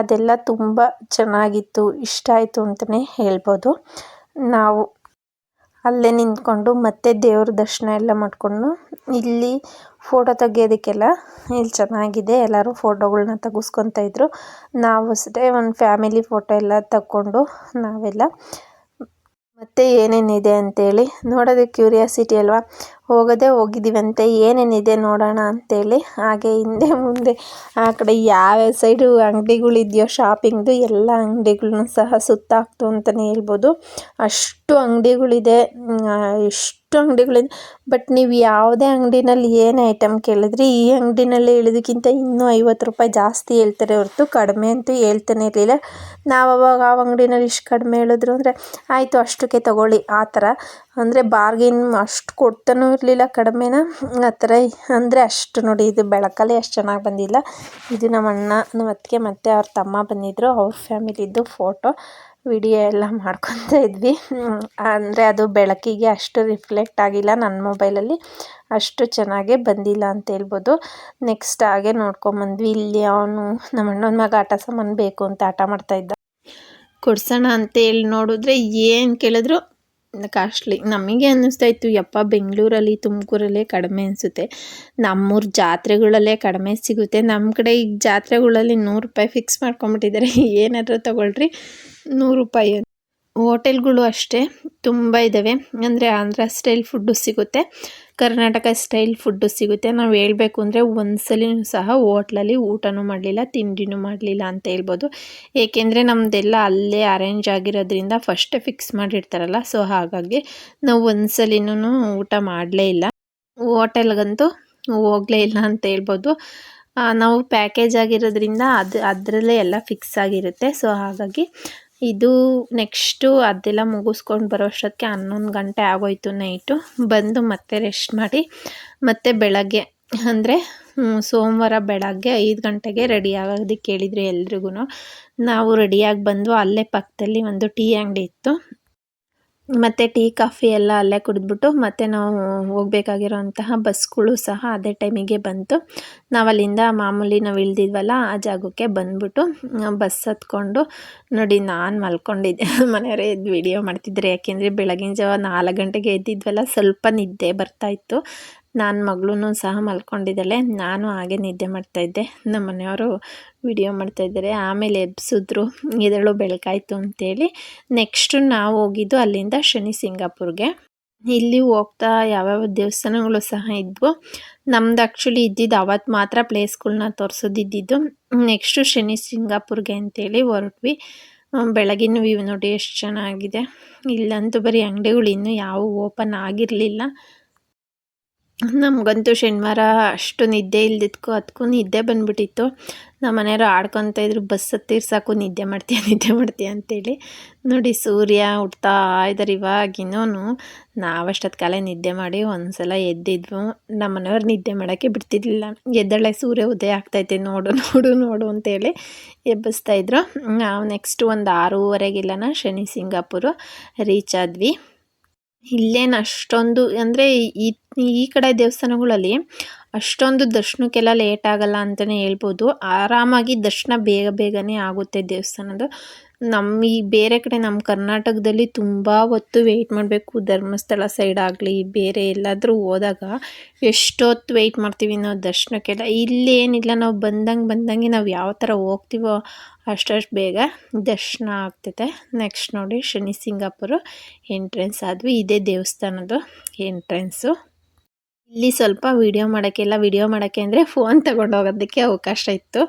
ಅದೆಲ್ಲ ತುಂಬ ಚೆನ್ನಾಗಿತ್ತು, ಇಷ್ಟ ಆಯಿತು ಅಂತಲೇ ಹೇಳ್ಬೋದು. ನಾವು ಅಲ್ಲೇ ನಿಂತ್ಕೊಂಡು ಮತ್ತೆ ದೇವ್ರ ದರ್ಶನ ಎಲ್ಲ ಮಾಡಿಕೊಂಡು ಇಲ್ಲಿ ಫೋಟೋ ತೆಗಿಯೋದಕ್ಕೆಲ್ಲ ಇಲ್ಲಿ ಚೆನ್ನಾಗಿದೆ. ಎಲ್ಲರೂ ಫೋಟೋಗಳನ್ನ ತೆಗೆಸ್ಕೊತಾ ಇದ್ರು. ನಾವು ಅಷ್ಟೇ ಒಂದು ಫ್ಯಾಮಿಲಿ ಫೋಟೋ ಎಲ್ಲ ತಕ್ಕೊಂಡು ನಾವೆಲ್ಲ ಮತ್ತೆ ಏನೇನಿದೆ ಅಂತೇಳಿ ನೋಡೋದಕ್ಕೆ ಕ್ಯೂರಿಯಾಸಿಟಿ ಅಲ್ವಾ? ಹೋಗೋದೇ ಹೋಗಿದ್ದೀವಂತೆ, ಏನೇನಿದೆ ನೋಡೋಣ ಅಂತೇಳಿ. ಹಾಗೆ ಹಿಂದೆ ಮುಂದೆ ಆ ಕಡೆ ಯಾವ್ಯಾವ ಸೈಡು ಅಂಗಡಿಗಳಿದೆಯೋ, ಶಾಪಿಂಗ್ದು ಎಲ್ಲ ಅಂಗಡಿಗಳ್ನು ಸಹ ಸುತ್ತಾಕ್ತು ಅಂತಲೇ ಹೇಳ್ಬೋದು. ಅಷ್ಟು ಅಂಗಡಿಗಳಿದೆ. ಎಷ್ಟು ಅಂಗಡಿಗಳಿದೆ. ಬಟ್ ನೀವು ಯಾವುದೇ ಅಂಗಡಿನಲ್ಲಿ ಏನು ಐಟಮ್ ಕೇಳಿದ್ರಿ, ಈ ಅಂಗಡಿನಲ್ಲಿ ಹೇಳೋದಕ್ಕಿಂತ ಇನ್ನೂ ಐವತ್ತು ರೂಪಾಯಿ ಜಾಸ್ತಿ ಹೇಳ್ತಾರೆ ಹೊರತು ಕಡಿಮೆ ಅಂತೂ ಹೇಳ್ತಾನೆ ಇರಲಿಲ್ಲ. ನಾವು ಅವಾಗ ಆ ಅಂಗಡಿನಲ್ಲಿ ಇಷ್ಟು ಕಡಿಮೆ ಹೇಳಿದ್ರು ಅಂದರೆ, ಆಯಿತು ಅಷ್ಟಕ್ಕೆ ತಗೊಳ್ಳಿ, ಆ ಥರ. ಅಂದರೆ ಬಾರ್ಗೇನ್ ಅಷ್ಟು ಕೊಡ್ತಾನೂ ಇರಲಿಲ್ಲ ಕಡಿಮೆನ? ಆ ಥರ ಅಂದರೆ ಅಷ್ಟು ನೋಡಿ, ಇದು ಬೆಳಕಲ್ಲಿ ಅಷ್ಟು ಚೆನ್ನಾಗಿ ಬಂದಿಲ್ಲ. ಇದು ನಮ್ಮ ಅಣ್ಣ, ನಮ್ಮ ಅತ್ತಿಗೆ ಮತ್ತು ಅವ್ರ ತಮ್ಮ ಬಂದಿದ್ದರು ಅವ್ರ ಫ್ಯಾಮಿಲಿದ್ದು ಫೋಟೋ ವಿಡಿಯೋ ಎಲ್ಲ ಮಾಡ್ಕೊತಾ ಇದ್ವಿ. ಅಂದರೆ ಅದು ಬೆಳಕಿಗೆ ಅಷ್ಟು ರಿಫ್ಲೆಕ್ಟ್ ಆಗಿಲ್ಲ ನನ್ನ ಮೊಬೈಲಲ್ಲಿ ಅಷ್ಟು ಚೆನ್ನಾಗೆ ಬಂದಿಲ್ಲ ಅಂತ ಹೇಳ್ಬೋದು. ನೆಕ್ಸ್ಟ್ ಹಾಗೆ ನೋಡ್ಕೊಂಬಂದ್ವಿ ಇಲ್ಲಿ ಅವನು, ನಮ್ಮ ಅಣ್ಣನ ಮಗ ಆಟ ಸಾಮಾನು ಬೇಕು ಅಂತ ಆಟ ಮಾಡ್ತಾಯಿದ್ದ ಕೊಡ್ಸೋಣ ಅಂತೇಳಿ ನೋಡಿದ್ರೆ ಏನು ಕೇಳಿದ್ರು? ಕಾಸ್ಟ್ಲಿ. ನಮಗೆ ಅನ್ನಿಸ್ತಾ ಇತ್ತು, ಯಪ್ಪ ಬೆಂಗಳೂರಲ್ಲಿ, ತುಮಕೂರಲ್ಲೇ ಕಡಿಮೆ ಅನಿಸುತ್ತೆ. ನಮ್ಮೂರ ಜಾತ್ರೆಗಳಲ್ಲೇ ಕಡಿಮೆ ಸಿಗುತ್ತೆ. ನಮ್ಮ ಕಡೆ ಈಗ ಜಾತ್ರೆಗಳಲ್ಲಿ ನೂರು ರೂಪಾಯಿ ಫಿಕ್ಸ್ ಮಾಡ್ಕೊಂಬಿಟ್ಟಿದ್ದಾರೆ ಏನಾದರೂ ತೊಗೊಳ್ರಿ. ನೂರು ರೂಪಾಯಿ ಹೋಟೆಲ್ಗಳು ಅಷ್ಟೇ, ತುಂಬ ಇದ್ದಾವೆ ಅಂದರೆ ಆಂಧ್ರ ಸ್ಟೈಲ್ ಫುಡ್ಡು ಸಿಗುತ್ತೆ, ಕರ್ನಾಟಕ ಸ್ಟೈಲ್ ಫುಡ್ಡು ಸಿಗುತ್ತೆ. ನಾವು ಹೇಳಬೇಕು ಅಂದರೆ ಒಂದು ಸಹ ಹೋಟ್ಲಲ್ಲಿ ಊಟನೂ ಮಾಡಲಿಲ್ಲ, ತಿಂಡಿನೂ ಮಾಡಲಿಲ್ಲ ಅಂತ ಹೇಳ್ಬೋದು. ಏಕೆಂದರೆ ನಮ್ಮದೆಲ್ಲ ಅಲ್ಲೇ ಅರೇಂಜ್ ಆಗಿರೋದ್ರಿಂದ ಫಸ್ಟೇ ಫಿಕ್ಸ್ ಮಾಡಿರ್ತಾರಲ್ಲ ಸೊ ಹಾಗಾಗಿ ನಾವು ಒಂದ್ಸಲಿನೂ ಊಟ ಮಾಡಲೇ ಇಲ್ಲ. ಹೋಟೆಲ್ಗಂತೂ ಹೋಗಲೇ ಇಲ್ಲ ಅಂತ ಹೇಳ್ಬೋದು. ನಾವು ಪ್ಯಾಕೇಜ್ ಆಗಿರೋದ್ರಿಂದ ಅದು, ಅದರಲ್ಲೇ ಎಲ್ಲ ಫಿಕ್ಸ್ ಆಗಿರುತ್ತೆ ಸೊ ಹಾಗಾಗಿ ಇದು ನೆಕ್ಸ್ಟು ಅದೆಲ್ಲ ಮುಗಿಸ್ಕೊಂಡು ಬರೋ ಅಷ್ಟೊತ್ತಿಗೆ ಹನ್ನೊಂದು ಗಂಟೆ ಆಗೋಯ್ತು ನೈಟು. ಬಂದು ಮತ್ತೆ ರೆಸ್ಟ್ ಮಾಡಿ, ಮತ್ತೆ ಬೆಳಗ್ಗೆ, ಅಂದರೆ ಸೋಮವಾರ ಬೆಳಗ್ಗೆ ಐದು ಗಂಟೆಗೆ ರೆಡಿ ಆಗೋದಕ್ಕೆ ಹೇಳಿದ್ರು ಎಲ್ರಿಗೂ ನಾವು ರೆಡಿಯಾಗಿ ಬಂದು ಅಲ್ಲೇ ಪಕ್ಕದಲ್ಲಿ ಒಂದು ಟೀ ಅಂಗಡಿ ಇತ್ತು. ಮತ್ತು ಟೀ, ಕಾಫಿ ಎಲ್ಲ ಅಲ್ಲೇ ಕುಡಿದ್ಬಿಟ್ಟು ಮತ್ತು ನಾವು ಹೋಗಬೇಕಾಗಿರೋಂತಹ ಬಸ್ಗಳು ಸಹ ಅದೇ ಟೈಮಿಗೆ ಬಂತು. ನಾವು ಅಲ್ಲಿಂದ ಮಾಮೂಲಿ ನಾವು ಇಳ್ದಿದ್ವಲ್ಲ ಆ ಜಾಗಕ್ಕೆ ಬಂದ್ಬಿಟ್ಟು ಬಸ್ ಹತ್ಕೊಂಡು ನೋಡಿ ನಾನು ಮಲ್ಕೊಂಡಿದ್ದೆ. [LAUGHS] ಮನೆಯವರೇ ಎದ್ದು ವಿಡಿಯೋ ಮಾಡ್ತಿದ್ರೆ. ಯಾಕೆಂದರೆ ಬೆಳಗಿನ ಜಾವ ನಾಲ್ಕು ಗಂಟೆಗೆ ಎದ್ದಿದ್ವಲ್ಲ, ಸ್ವಲ್ಪ ನಿದ್ದೆ ಬರ್ತಾಯಿತ್ತು ನನ್ನ ಮಗಳೂ ಸಹ ಮಲ್ಕೊಂಡಿದ್ದಾಳೆ. ನಾನು ಹಾಗೆ ನಿದ್ದೆ ಮಾಡ್ತಾಯಿದ್ದೆ ನಮ್ಮ ಮನೆಯವರು ವಿಡಿಯೋ ಮಾಡ್ತಾಯಿದ್ದಾರೆ ಆಮೇಲೆ ಎಬ್ಸಿದ್ರು ಇದಳು ಬೆಳಕಾಯಿತು ಅಂತೇಳಿ. ನೆಕ್ಸ್ಟು ನಾವು ಹೋಗಿದ್ದು ಅಲ್ಲಿಂದ ಶನಿ ಸಿಂಗಾಪುರ್ಗೆ. ಇಲ್ಲಿ ಹೋಗ್ತಾ ಯಾವ್ಯಾವ ದೇವಸ್ಥಾನಗಳು ಸಹ ಇದ್ವು. ನಮ್ದು ಆ್ಯಕ್ಚುಲಿ ಇದ್ದಿದ್ದು ಅವತ್ತು ಮಾತ್ರ ಪ್ಲೇಸ್ಗಳನ್ನ ತೋರಿಸೋದಿದ್ದು ನೆಕ್ಸ್ಟು ಶನಿ ಸಿಂಗಾಪುರ್ಗೆ ಅಂತೇಳಿ ಹೊರಟ್ವಿ. ಬೆಳಗಿನ ವ್ಯೂ ನೋಡಿ ಎಷ್ಟು ಚೆನ್ನಾಗಿದೆ. ಇಲ್ಲಂತೂ ಬರೀ ಅಂಗಡಿಗಳು ಇನ್ನೂ ಯಾವ ಓಪನ್ ಆಗಿರಲಿಲ್ಲ. ನಮಗಂತೂ ಶನಿವಾರ ಅಷ್ಟು ನಿದ್ದೆ ಇಲ್ದಿದ್ಕೋ ಅದಕ್ಕೂ ನಿದ್ದೆ ಬಂದ್ಬಿಟ್ಟಿತ್ತು. ನಮ್ಮ ಮನೆಯವರು ಆಡ್ಕೊತ ಇದ್ರು, ಬಸ್ ಹತ್ತಿರ ಸಾಕು, ನಿದ್ದೆ ಮಾಡ್ತೀಯ ನಿದ್ದೆ ಮಾಡ್ತೀಯ? ಅಂತೇಳಿ. ನೋಡಿ ಸೂರ್ಯ ಹುಡ್ತಾ ಇದ್ದಾರೆ ಇವಾಗಿನೂ ನಾವಷ್ಟೊತ್ತು ಕಾಲೇ ನಿದ್ದೆ ಮಾಡಿ ಒಂದು ಸಲ ಎದ್ದಿದ್ವು. ನಮ್ಮ ಮನೆಯವ್ರು ನಿದ್ದೆ ಮಾಡೋಕ್ಕೆ ಬಿಡ್ತಿದ್ದಿಲ್ಲ ಎದ್ದಳೆ, ಸೂರ್ಯ, ಉದಯ ಆಗ್ತೈತೆ, ನೋಡು ನೋಡು ನೋಡು, ಅಂತೇಳಿ ಎಬ್ಬಿಸ್ತಾಯಿದ್ರು ನಾವು ನೆಕ್ಸ್ಟ್ ಒಂದು ಆರೂವರೆಗಿಲ್ಲನ ಶನಿ, ಸಿಂಗಾಪುರ ರೀಚ್ ಆದ್ವಿ. ಇಲ್ಲೇನು ಅಷ್ಟೊಂದು, ಅಂದರೆ ಈ ಈ ಕಡೆ ದೇವಸ್ಥಾನಗಳಲ್ಲಿ ಅಷ್ಟೊಂದು ದರ್ಶನಕ್ಕೆಲ್ಲ ಲೇಟ್ ಆಗಲ್ಲ ಅಂತಲೇ ಹೇಳ್ಬೋದು. ಆರಾಮಾಗಿ ದರ್ಶನ ಬೇಗ ಬೇಗನೆ ಆಗುತ್ತೆ ದೇವಸ್ಥಾನದ್ದು. ನಮ್ಮ ಈ ಬೇರೆ ಕಡೆ ನಮ್ಮ ಕರ್ನಾಟಕದಲ್ಲಿ ತುಂಬ ಹೊತ್ತು ವೆಯ್ಟ್ ಮಾಡಬೇಕು. ಧರ್ಮಸ್ಥಳ ಸೈಡ್ ಆಗಲಿ, ಬೇರೆ ಎಲ್ಲಾದರೂ ಹೋದಾಗ ಎಷ್ಟೊತ್ತು ವೆಯ್ಟ್ ಮಾಡ್ತೀವಿ ನಾವು ದರ್ಶನಕ್ಕೆಲ್ಲ. ಇಲ್ಲಿ ಏನಿಲ್ಲ ನಾವು ಬಂದಂಗೆ ಬಂದಂಗೆ ನಾವು ಯಾವ ಥರ ಹೋಗ್ತೀವೋ ಅಷ್ಟಷ್ಟು ಬೇಗ ದರ್ಶನ ಆಗ್ತೈತೆ. ನೆಕ್ಸ್ಟ್ ನೋಡಿ ಶನಿ ಸಿಂಗಾಪುರ ಎಂಟ್ರೆನ್ಸ್ ಆದ್ವಿ. ಇದೇ ದೇವಸ್ಥಾನದ್ದು ಎಂಟ್ರೆನ್ಸು ಇಲ್ಲಿ ಸ್ವಲ್ಪ ವೀಡಿಯೋ ಮಾಡೋಕ್ಕೆಲ್ಲ ವೀಡಿಯೋ ಮಾಡೋಕ್ಕೆ ಅಂದರೆ ಫೋನ್ ತಗೊಂಡು ಹೋಗೋದಕ್ಕೆ ಅವಕಾಶ ಇತ್ತು.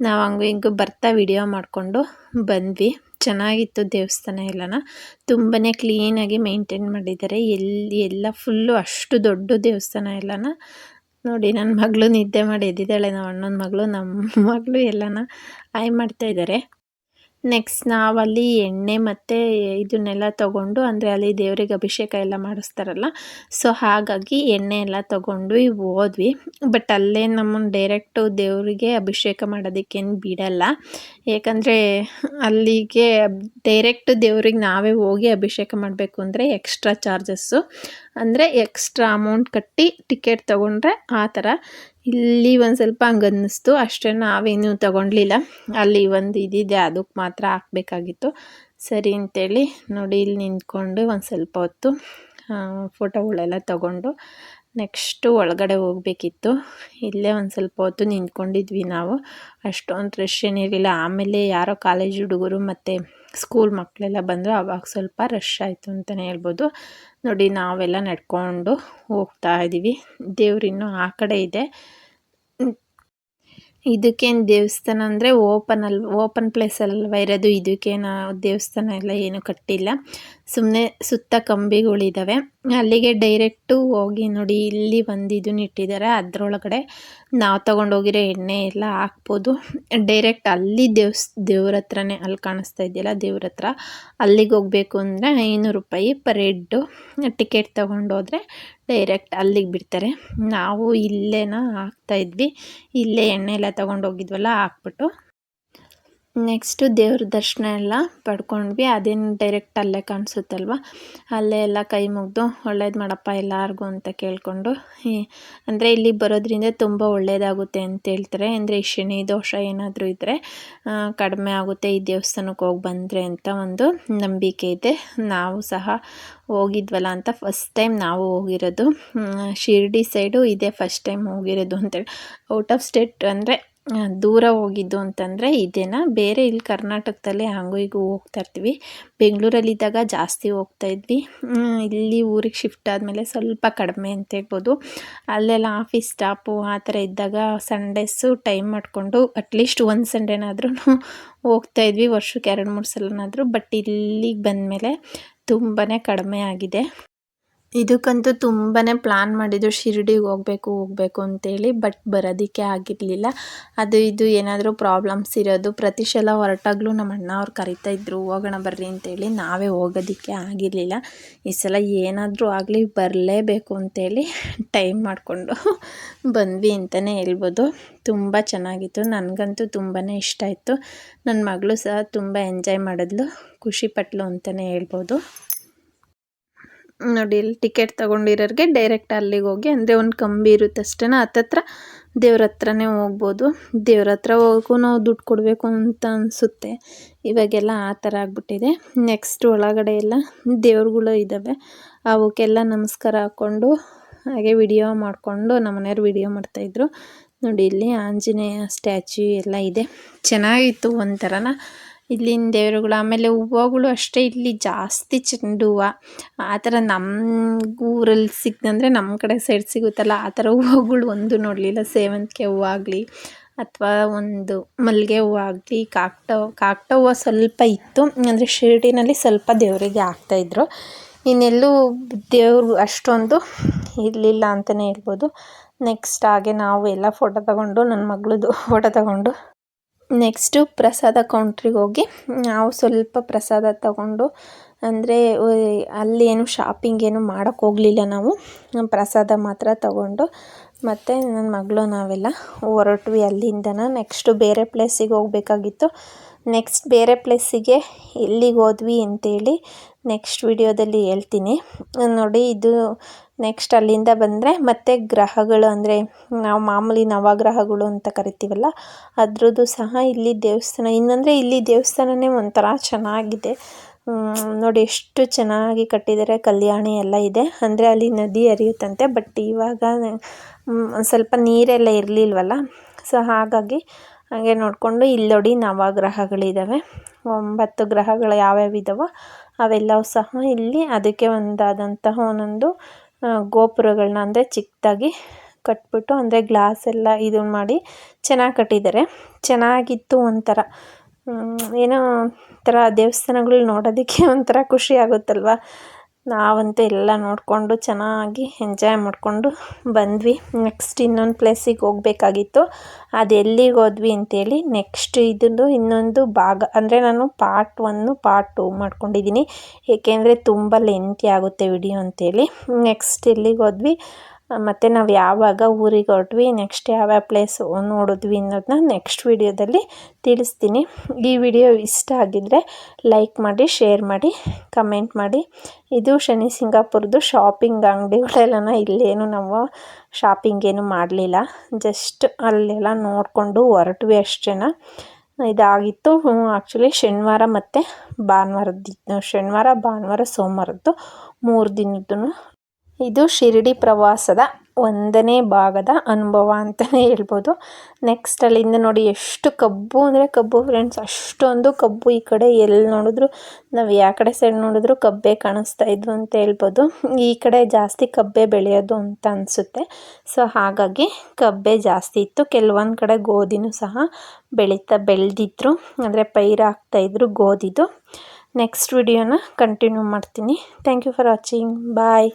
ನಾವು ಹಂಗು ಹಿಂಗು ಬರ್ತಾ ವೀಡಿಯೋ ಮಾಡಿಕೊಂಡು ಬಂದ್ವಿ. ಚೆನ್ನಾಗಿತ್ತು ದೇವಸ್ಥಾನ ಎಲ್ಲನ. ತುಂಬಾ ಕ್ಲೀನಾಗಿ ಮೇಂಟೈನ್ ಮಾಡಿದ್ದಾರೆ. ಎಲ್ಲಿ ಎಲ್ಲ ಫುಲ್ಲು ಅಷ್ಟು ದೊಡ್ಡ ದೇವಸ್ಥಾನ ಎಲ್ಲನ. ನೋಡಿ ನನ್ನ ಮಗಳು ನಿದ್ದೆ ಮಾಡಿ ಎದ್ದಿದ್ದಾಳೆ. ನಮ್ಮ ಅಣ್ಣನ ಮಗಳು ನಮ್ಮ ಮಗಳು ಎಲ್ಲನ ಆಯ್ ಮಾಡ್ತಾಯಿದ್ದಾರೆ ನೆಕ್ಸ್ಟ್ ನಾವಲ್ಲಿ ಎಣ್ಣೆ ಮತ್ತು ಇದನ್ನೆಲ್ಲ ತಗೊಂಡು, ಅಂದರೆ ಅಲ್ಲಿ ದೇವರಿಗೆ ಅಭಿಷೇಕ ಎಲ್ಲ ಮಾಡಿಸ್ತಾರಲ್ಲ ಸೊ ಹಾಗಾಗಿ ಎಣ್ಣೆ ಎಲ್ಲ ತಗೊಂಡು ಹೋದ್ವಿ. ಬಟ್ ಅಲ್ಲೇ ನಮ್ಮನ್ನು ಡೈರೆಕ್ಟು ದೇವರಿಗೆ ಅಭಿಷೇಕ ಮಾಡೋದಕ್ಕೇನು ಬಿಡಲ್ಲ. ಏಕೆಂದರೆ ಅಲ್ಲಿಗೆ ಡೈರೆಕ್ಟ್ ದೇವ್ರಿಗೆ ನಾವೇ ಹೋಗಿ ಅಭಿಷೇಕ ಮಾಡಬೇಕು ಅಂದರೆ ಎಕ್ಸ್ಟ್ರಾ ಚಾರ್ಜಸ್ಸು ಅಂದರೆ ಎಕ್ಸ್ಟ್ರಾ ಅಮೌಂಟ್ ಕಟ್ಟಿ ಟಿಕೆಟ್ ತೊಗೊಂಡ್ರೆ ಆ ಥರ ಇಲ್ಲಿ ಒಂದು ಸ್ವಲ್ಪ ಹಂಗೆ ಅನ್ನಿಸ್ತು ಅಷ್ಟೇ ನಾವೇನು ತಗೊಂಡ್ಲಿಲ್ಲ. ಅಲ್ಲಿ ಒಂದು ಇದಿದೆ ಅದಕ್ಕೆ ಮಾತ್ರ ಹಾಕ್ಬೇಕಾಗಿತ್ತು. ಸರಿ ಅಂತೇಳಿ ನೋಡಿ ಇಲ್ಲಿ ನಿಂತ್ಕೊಂಡು ಒಂದು ಸ್ವಲ್ಪ ಹೊತ್ತು ಫೋಟೋಗಳೆಲ್ಲ ತಗೊಂಡು ನೆಕ್ಸ್ಟು ಒಳಗಡೆ ಹೋಗಬೇಕಿತ್ತು. ಇಲ್ಲೇ ಒಂದು ಸ್ವಲ್ಪ ಹೊತ್ತು ನಿಂತ್ಕೊಂಡಿದ್ವಿ ನಾವು. ಅಷ್ಟೊಂದು ರಶ್ ಏನಿರಲಿಲ್ಲ. ಆಮೇಲೆ ಯಾರೋ ಕಾಲೇಜ್ ಹುಡುಗರು ಮತ್ತು ಸ್ಕೂಲ್ ಮಕ್ಕಳೆಲ್ಲ ಬಂದರು ಆವಾಗ ಸ್ವಲ್ಪ ರಶ್ ಆಯಿತು ಅಂತಲೇ ಹೇಳ್ಬೋದು. ನೋಡಿ, ನಾವೆಲ್ಲ ನಡ್ಕೊಂಡು ಹೋಗ್ತಾ ಇದ್ದೀವಿ ದೇವ್ರಿನ್ನೂ ಆ ಕಡೆ ಇದೆ. ಇದಕ್ಕೇನು ದೇವಸ್ಥಾನ ಅಂದರೆ ಓಪನ್ ಓಪನ್ ಪ್ಲೇಸಲ್ವ ಇರೋದು? ಇದಕ್ಕೇನು ದೇವಸ್ಥಾನ ಎಲ್ಲ ಏನೂ ಕಟ್ಟಿಲ್ಲ. ಸುಮ್ಮನೆ ಸುತ್ತ ಕಂಬಿಗಳಿದ್ದಾವೆ ಅಲ್ಲಿಗೆ ಡೈರೆಕ್ಟು ಹೋಗಿ ನೋಡಿ, ಇಲ್ಲಿ ಒಂದು ಇದನ್ನ ಇಟ್ಟಿದ್ದಾರೆ ಅದರೊಳಗಡೆ ನಾವು ತೊಗೊಂಡೋಗಿರೋ ಎಣ್ಣೆ ಎಲ್ಲ ಹಾಕ್ಬೋದು. ಡೈರೆಕ್ಟ್ ಅಲ್ಲಿ ದೇವ್ಸ್, ದೇವ್ರ ಹತ್ರನೇ, ಅಲ್ಲಿ ಕಾಣಿಸ್ತಾ ಇದೆಯಲ್ಲ, ದೇವ್ರ ಹತ್ರ. ಅಲ್ಲಿಗೆ ಹೋಗಬೇಕು ಅಂದರೆ ಐನೂರು ರೂಪಾಯಿ ಪರ್ ಹೆಡ್ಡು ಟಿಕೆಟ್ ತೊಗೊಂಡೋದ್ರೆ ಡೈರೆಕ್ಟ್ ಅಲ್ಲಿಗೆ ಬಿಡ್ತಾರೆ. ನಾವು ಇಲ್ಲೇನ ಹಾಕ್ತಾಯಿದ್ವಿ ಇಲ್ಲೇ ಎಣ್ಣೆ ಎಲ್ಲ ತೊಗೊಂಡೋಗಿದ್ವಲ್ಲ, ಹಾಕ್ಬಿಟ್ಟು ನೆಕ್ಸ್ಟು ದೇವ್ರ ದರ್ಶನ ಎಲ್ಲ ಪಡ್ಕೊಂಡ್ವಿ. ಅದೇನು ಡೈರೆಕ್ಟ್ ಅಲ್ಲೇ ಕಾಣಿಸುತ್ತಲ್ವ? ಅಲ್ಲೇ ಎಲ್ಲ ಕೈ ಮುಗಿದು ಒಳ್ಳೇದು ಮಾಡಪ್ಪ ಎಲ್ಲರಿಗೂ ಅಂತ ಕೇಳಿಕೊಂಡು ಅಂದರೆ ಇಲ್ಲಿ ಬರೋದ್ರಿಂದ ತುಂಬ ಒಳ್ಳೆಯದಾಗುತ್ತೆ ಅಂತ ಹೇಳ್ತಾರೆ. ಅಂದರೆ ಈ ಶನಿ, ದೋಷ ಏನಾದರೂ ಇದ್ದರೆ ಕಡಿಮೆ ಆಗುತ್ತೆ ಈ ದೇವಸ್ಥಾನಕ್ಕೆ ಹೋಗಿ ಬಂದರೆ ಅಂತ ಒಂದು ನಂಬಿಕೆ ಇದೆ. ನಾವು ಸಹ ಹೋಗಿದ್ವಲ್ಲ ಅಂತ ಫಸ್ಟ್ ಟೈಮ್ ನಾವು ಹೋಗಿರೋದು. ಶಿರ್ಡಿ ಸೈಡು ಇದೇ ಫಸ್ಟ್ ಟೈಮ್ ಹೋಗಿರೋದು ಅಂತೇಳಿ ಔಟ್ ಆಫ್ ಸ್ಟೇಟ್ ಅಂದರೆ ದೂರ ಹೋಗಿದ್ದು ಅಂತಂದರೆ ಇದೇನಾ ಬೇರೆ ಇಲ್ಲಿ ಕರ್ನಾಟಕದಲ್ಲಿ ಹಾಗೂ ಹೀಗೂ ಹೋಗ್ತಾ ಇರ್ತೀವಿ. ಬೆಂಗಳೂರಲ್ಲಿದ್ದಾಗ ಜಾಸ್ತಿ ಹೋಗ್ತಾ ಇದ್ವಿ. ಇಲ್ಲಿ ಊರಿಗೆ ಶಿಫ್ಟ್ ಆದಮೇಲೆ ಸ್ವಲ್ಪ ಕಡಿಮೆ ಅಂತ ಹೇಳ್ಬೋದು. ಅಲ್ಲೆಲ್ಲ ಆಫೀಸ್ ಸ್ಟಾಪು ಆ ಥರ ಇದ್ದಾಗ ಸಂಡೇಸು ಟೈಮ್ ಮಾಡಿಕೊಂಡು ಅಟ್ಲೀಸ್ಟ್ ಒಂದು ಸಂಡೇನಾದ್ರೂ ಹೋಗ್ತಾ ಇದ್ವಿ. ವರ್ಷಕ್ಕೆ ಎರಡು, ಮೂರು ಸಲನಾದರೂ. ಬಟ್ ಇಲ್ಲಿಗೆ ಬಂದಮೇಲೆ ತುಂಬಾ ಕಡಿಮೆ ಆಗಿದೆ. ಇದಕ್ಕಂತೂ ತುಂಬಾ ಪ್ಲ್ಯಾನ್ ಮಾಡಿದ್ದು ಶಿರ್ಡಿಗೆ ಹೋಗ್ಬೇಕು ಹೋಗ್ಬೇಕು ಅಂತೇಳಿ ಬಟ್ ಬರೋದಕ್ಕೆ ಆಗಿರಲಿಲ್ಲ. ಅದು ಇದು ಏನಾದರೂ ಪ್ರಾಬ್ಲಮ್ಸ್ ಇರೋದು, ಪ್ರತಿ ಸಲ ಹೊರಟಾಗ್ಲೂ ನಮ್ಮ ಅಣ್ಣ ಅವ್ರು ಕರಿತಾ ಇದ್ರು, ಹೋಗೋಣ ಬರ್ರಿ ಅಂತೇಳಿ ನಾವೇ ಹೋಗೋದಕ್ಕೆ ಆಗಿರಲಿಲ್ಲ. ಈ ಸಲ ಏನಾದರೂ ಆಗಲಿ ಬರಲೇಬೇಕು ಅಂತೇಳಿ ಟೈಮ್ ಮಾಡಿಕೊಂಡು ಬಂದ್ವಿ ಅಂತಲೇ ಹೇಳ್ಬೋದು. ತುಂಬ ಚೆನ್ನಾಗಿತ್ತು, ನನಗಂತೂ ತುಂಬಾ ಇಷ್ಟ ಆಯಿತು. ನನ್ನ ಮಗಳು ಸಹ ತುಂಬ ಎಂಜಾಯ್ ಮಾಡಿದ್ಲು ಖುಷಿಪಟ್ಲು ಅಂತಲೇ ಹೇಳ್ಬೋದು. ನೋಡಿ, ಇಲ್ಲಿ ಟಿಕೆಟ್ ತೊಗೊಂಡಿರೋರಿಗೆ ಡೈರೆಕ್ಟ್ ಅಲ್ಲಿಗೆ ಹೋಗಿ, ಅಂದರೆ ಒಂದು ಕಂಬಿ ಇರುತ್ತೆ ಅಷ್ಟೇ ಹತ್ತತ್ರ ದೇವ್ರ ಹತ್ರನೇ ಹೋಗ್ಬೋದು. ದೇವ್ರ ಹತ್ರ ಹೋಗೋಕ್ಕೂ ನಾವು ದುಡ್ಡು ಕೊಡಬೇಕು ಅಂತ ಅನಿಸುತ್ತೆ. ಇವಾಗೆಲ್ಲ ಆ ಥರ ಆಗಿಬಿಟ್ಟಿದೆ. ನೆಕ್ಸ್ಟ್ ಒಳಗಡೆ ಎಲ್ಲ ದೇವ್ರುಗಳು ಇದ್ದಾವೆ ಅವಕ್ಕೆಲ್ಲ ನಮಸ್ಕಾರ ಹಾಕ್ಕೊಂಡು ಹಾಗೆ ವಿಡಿಯೋ ಮಾಡಿಕೊಂಡು ನಮ್ಮ ಮನೆಯವ್ರು ವಿಡಿಯೋ ಮಾಡ್ತಾಯಿದ್ರು ನೋಡಿ, ಇಲ್ಲಿ ಆಂಜನೇಯ ಸ್ಟ್ಯಾಚ್ಯೂ ಎಲ್ಲ ಇದೆ. ಚೆನ್ನಾಗಿತ್ತು ಒಂಥರನ. ಇಲ್ಲಿನ ದೇವರುಗಳು, ಆಮೇಲೆ ಹೂವುಗಳು ಅಷ್ಟೇ ಇಲ್ಲಿ ಜಾಸ್ತಿ ಚೆಂಡು ಹೂವು ಆ ಥರ ನಮ್ಮ ಊರಲ್ಲಿ ಸಿಗ್ತಂದರೆ ನಮ್ಮ ಕಡೆ ಸೈಡ್ ಸಿಗುತ್ತಲ್ಲ, ಆ ಥರ ಹೂವುಗಳು ಒಂದು ನೋಡಲಿಲ್ಲ. ಸೇವಂತಿಗೆ ಹೂವು ಆಗಲಿ ಅಥವಾ ಒಂದು ಮಲ್ಲಿಗೆ ಹೂವು ಆಗಲಿ, ಕಾಕ್ಟ ಕಾಕ್ಟ ಹೂವು ಸ್ವಲ್ಪ ಇತ್ತು. ಅಂದರೆ ಶಿರಡಿನಲ್ಲಿ ಸ್ವಲ್ಪ ದೇವರಿಗೆ ಹಾಕ್ತಾಯಿದ್ರು ಇನ್ನೆಲ್ಲೂ ದೇವರು ಅಷ್ಟೊಂದು ಇರಲಿಲ್ಲ ಅಂತಲೇ ಹೇಳ್ಬೋದು. ನೆಕ್ಸ್ಟ್ ಹಾಗೆ ನಾವು ಎಲ್ಲ ಫೋಟೋ ತಗೊಂಡು ನನ್ನ ಮಗಳದ್ದು ಫೋಟೋ ತಗೊಂಡು ನೆಕ್ಸ್ಟು ಪ್ರಸಾದ ಕೌಂಟ್ರಿಗೆ ಹೋಗಿ, ನಾವು ಸ್ವಲ್ಪ ಪ್ರಸಾದ ತಗೊಂಡು, ಅಂದರೆ ಅಲ್ಲಿ ಏನು ಶಾಪಿಂಗ್ ಏನು ಮಾಡೋಕ್ಕೆ ಹೋಗಲಿಲ್ಲ ನಾವು, ಪ್ರಸಾದ ಮಾತ್ರ ತಗೊಂಡು, ಮತ್ತು ನನ್ನ ಮಗಳು ನಾವೆಲ್ಲ ಹೊರಟ್ವಿ ಅಲ್ಲಿಂದನ. ನೆಕ್ಸ್ಟು ಬೇರೆ ಪ್ಲೇಸಿಗೆ ಹೋಗಬೇಕಾಗಿತ್ತು. ನೆಕ್ಸ್ಟ್ ಬೇರೆ ಪ್ಲೇಸಿಗೆ ಎಲ್ಲಿಗೆ ಹೋದ್ವಿ ಅಂತೇಳಿ ನೆಕ್ಸ್ಟ್ ವಿಡಿಯೋದಲ್ಲಿ ಹೇಳ್ತೀನಿ. ನೋಡಿ, ಇದು ನೆಕ್ಸ್ಟ್ ಅಲ್ಲಿಂದ ಬಂದರೆ ಮತ್ತೆ ಗ್ರಹಗಳು ಅಂದರೆ, ನಾವು ಮಾಮೂಲಿ ನವಗ್ರಹಗಳು ಅಂತ ಕರಿತೀವಲ್ಲ, ಅದ್ರದ್ದು ಸಹ ಇಲ್ಲಿ ದೇವಸ್ಥಾನ, ಇನ್ನಂದರೆ ಇಲ್ಲಿ ದೇವಸ್ಥಾನನೇ ಒಂಥರ ಚೆನ್ನಾಗಿದೆ. ನೋಡಿ ಎಷ್ಟು ಚೆನ್ನಾಗಿ ಕಟ್ಟಿದ್ದಾರೆ ಕಲ್ಯಾಣಿ ಎಲ್ಲ ಇದೆ. ಅಂದರೆ ಅಲ್ಲಿ ನದಿ ಹರಿಯುತ್ತಂತೆ ಬಟ್ ಇವಾಗ ಸ್ವಲ್ಪ ನೀರೆಲ್ಲ ಇರಲಿಲ್ವಲ್ಲ ಸೊ ಹಾಗಾಗಿ ಹಾಗೆ ನೋಡಿಕೊಂಡು ಇಲ್ಲಿ ನೋಡಿ ನವಗ್ರಹಗಳಿದ್ದಾವೆ ಒಂಬತ್ತು ಗ್ರಹಗಳು ಯಾವ್ಯಾವ ಇದ್ದಾವೋ ಅವೆಲ್ಲವೂ ಸಹ ಇಲ್ಲಿ ಅದಕ್ಕೆ ಒಂದಾದಂತಹ ಒಂದೊಂದು ಗೋಪುರಗಳನ್ನ ಅಂದರೆ ಚಿಕ್ಕದಾಗಿ ಕಟ್ಬಿಟ್ಟು ಅಂದರೆ ಗ್ಲಾಸ್ ಎಲ್ಲ ಇದು ಮಾಡಿ ಚೆನ್ನಾಗಿ ಕಟ್ಟಿದ್ದಾರೆ. ಚೆನ್ನಾಗಿತ್ತು ಒಂಥರ. ಏನೋ ಒಂಥರ ದೇವಸ್ಥಾನಗಳು ನೋಡೋದಕ್ಕೆ ಒಂಥರ ಖುಷಿ ಆಗುತ್ತಲ್ವ? ನಾವಂತೂ ಎಲ್ಲ ನೋಡಿಕೊಂಡು ಚೆನ್ನಾಗಿ ಎಂಜಾಯ್ ಮಾಡಿಕೊಂಡು ಬಂದ್ವಿ. ನೆಕ್ಸ್ಟ್ ಇನ್ನೊಂದು ಪ್ಲೇಸಿಗೆ ಹೋಗಬೇಕಾಗಿತ್ತು. ಅದು ಎಲ್ಲಿಗೆ ಹೋದ್ವಿ ಅಂತೇಳಿ ನೆಕ್ಸ್ಟ್ ಇದನ್ನು ಇನ್ನೊಂದು ಭಾಗ. ಅಂದರೆ ನಾನು ಪಾರ್ಟ್ ಒನ್ನು ಪಾರ್ಟ್ ಟೂ ಮಾಡ್ಕೊಂಡಿದ್ದೀನಿ ಏಕೆಂದರೆ ತುಂಬ ಲೆಂತಿ ಆಗುತ್ತೆ ವಿಡಿಯೋ ಅಂತೇಳಿ. ನೆಕ್ಸ್ಟ್ ಎಲ್ಲಿಗೆ ಹೋದ್ವಿ? ಮತ್ತು ನಾವು ಯಾವಾಗ ಊರಿಗೆ ಹೊರಟ್ವಿ ನೆಕ್ಸ್ಟ್ ಯಾವ್ಯಾವ ಪ್ಲೇಸು ನೋಡಿದ್ವಿ ಅನ್ನೋದನ್ನ ನೆಕ್ಸ್ಟ್ ವಿಡಿಯೋದಲ್ಲಿ ತಿಳಿಸ್ತೀನಿ. ಈ ವಿಡಿಯೋ ಇಷ್ಟ ಆಗಿದ್ದರೆ ಲೈಕ್ ಮಾಡಿ ಶೇರ್ ಮಾಡಿ ಕಮೆಂಟ್ ಮಾಡಿ. ಇದು ಶನಿ ಸಿಂಗಾಪುರದ್ದು ಶಾಪಿಂಗ್ ಅಂಗಡಿಗಳೆಲ್ಲನ ಇಲ್ಲೇನು ನಾವು ಶಾಪಿಂಗ್ ಏನು ಮಾಡಲಿಲ್ಲ. ಜಸ್ಟ್ ಅಲ್ಲೆಲ್ಲ ನೋಡಿಕೊಂಡು ಹೊರಟ್ವಿ ಅಷ್ಟೇನ ಇದಾಗಿತ್ತು ಆ್ಯಕ್ಚುಲಿ ಶನಿವಾರ ಮತ್ತು ಭಾನುವಾರದ್ದು, ಶನಿವಾರ, ಭಾನುವಾರ, ಸೋಮವಾರದ್ದು ಮೂರು ದಿನದ್ದು ಇದು ಶಿರಡಿ ಪ್ರವಾಸದ ಒಂದನೇ ಭಾಗದ ಅನುಭವ ಅಂತಲೇ ಹೇಳ್ಬೋದು. ನೆಕ್ಸ್ಟ್ ಅಲ್ಲಿಂದ ನೋಡಿ ಎಷ್ಟು ಕಬ್ಬು ಅಂದರೆ ಕಬ್ಬು ಫ್ರೆಂಡ್ಸ್ ಅಷ್ಟೊಂದು ಕಬ್ಬು ಈ ಕಡೆ ಎಲ್ಲಿ ನೋಡಿದ್ರು, ನಾವು ಯಾವ ಕಡೆ ಸೈಡ್ ನೋಡಿದ್ರು ಕಬ್ಬೆ ಕಾಣಿಸ್ತಾ ಇದ್ವು ಅಂತ ಹೇಳ್ಬೋದು. ಈ ಕಡೆ ಜಾಸ್ತಿ ಕಬ್ಬೆ ಬೆಳೆಯೋದು ಅಂತ ಅನಿಸುತ್ತೆ. ಸೊ ಹಾಗಾಗಿ ಕಬ್ಬೆ ಜಾಸ್ತಿ ಇತ್ತು. ಕೆಲವೊಂದು ಕಡೆ ಗೋಧಿನೂ ಸಹ ಬೆಳೀತಾ ಬೆಳೆದಿದ್ರು. ಅಂದರೆ ಪೈರು ಹಾಕ್ತಾಯಿದ್ರು ಗೋಧಿದು. ನೆಕ್ಸ್ಟ್ ವಿಡಿಯೋನ ಕಂಟಿನ್ಯೂ ಮಾಡ್ತೀನಿ. Thank you for watching bye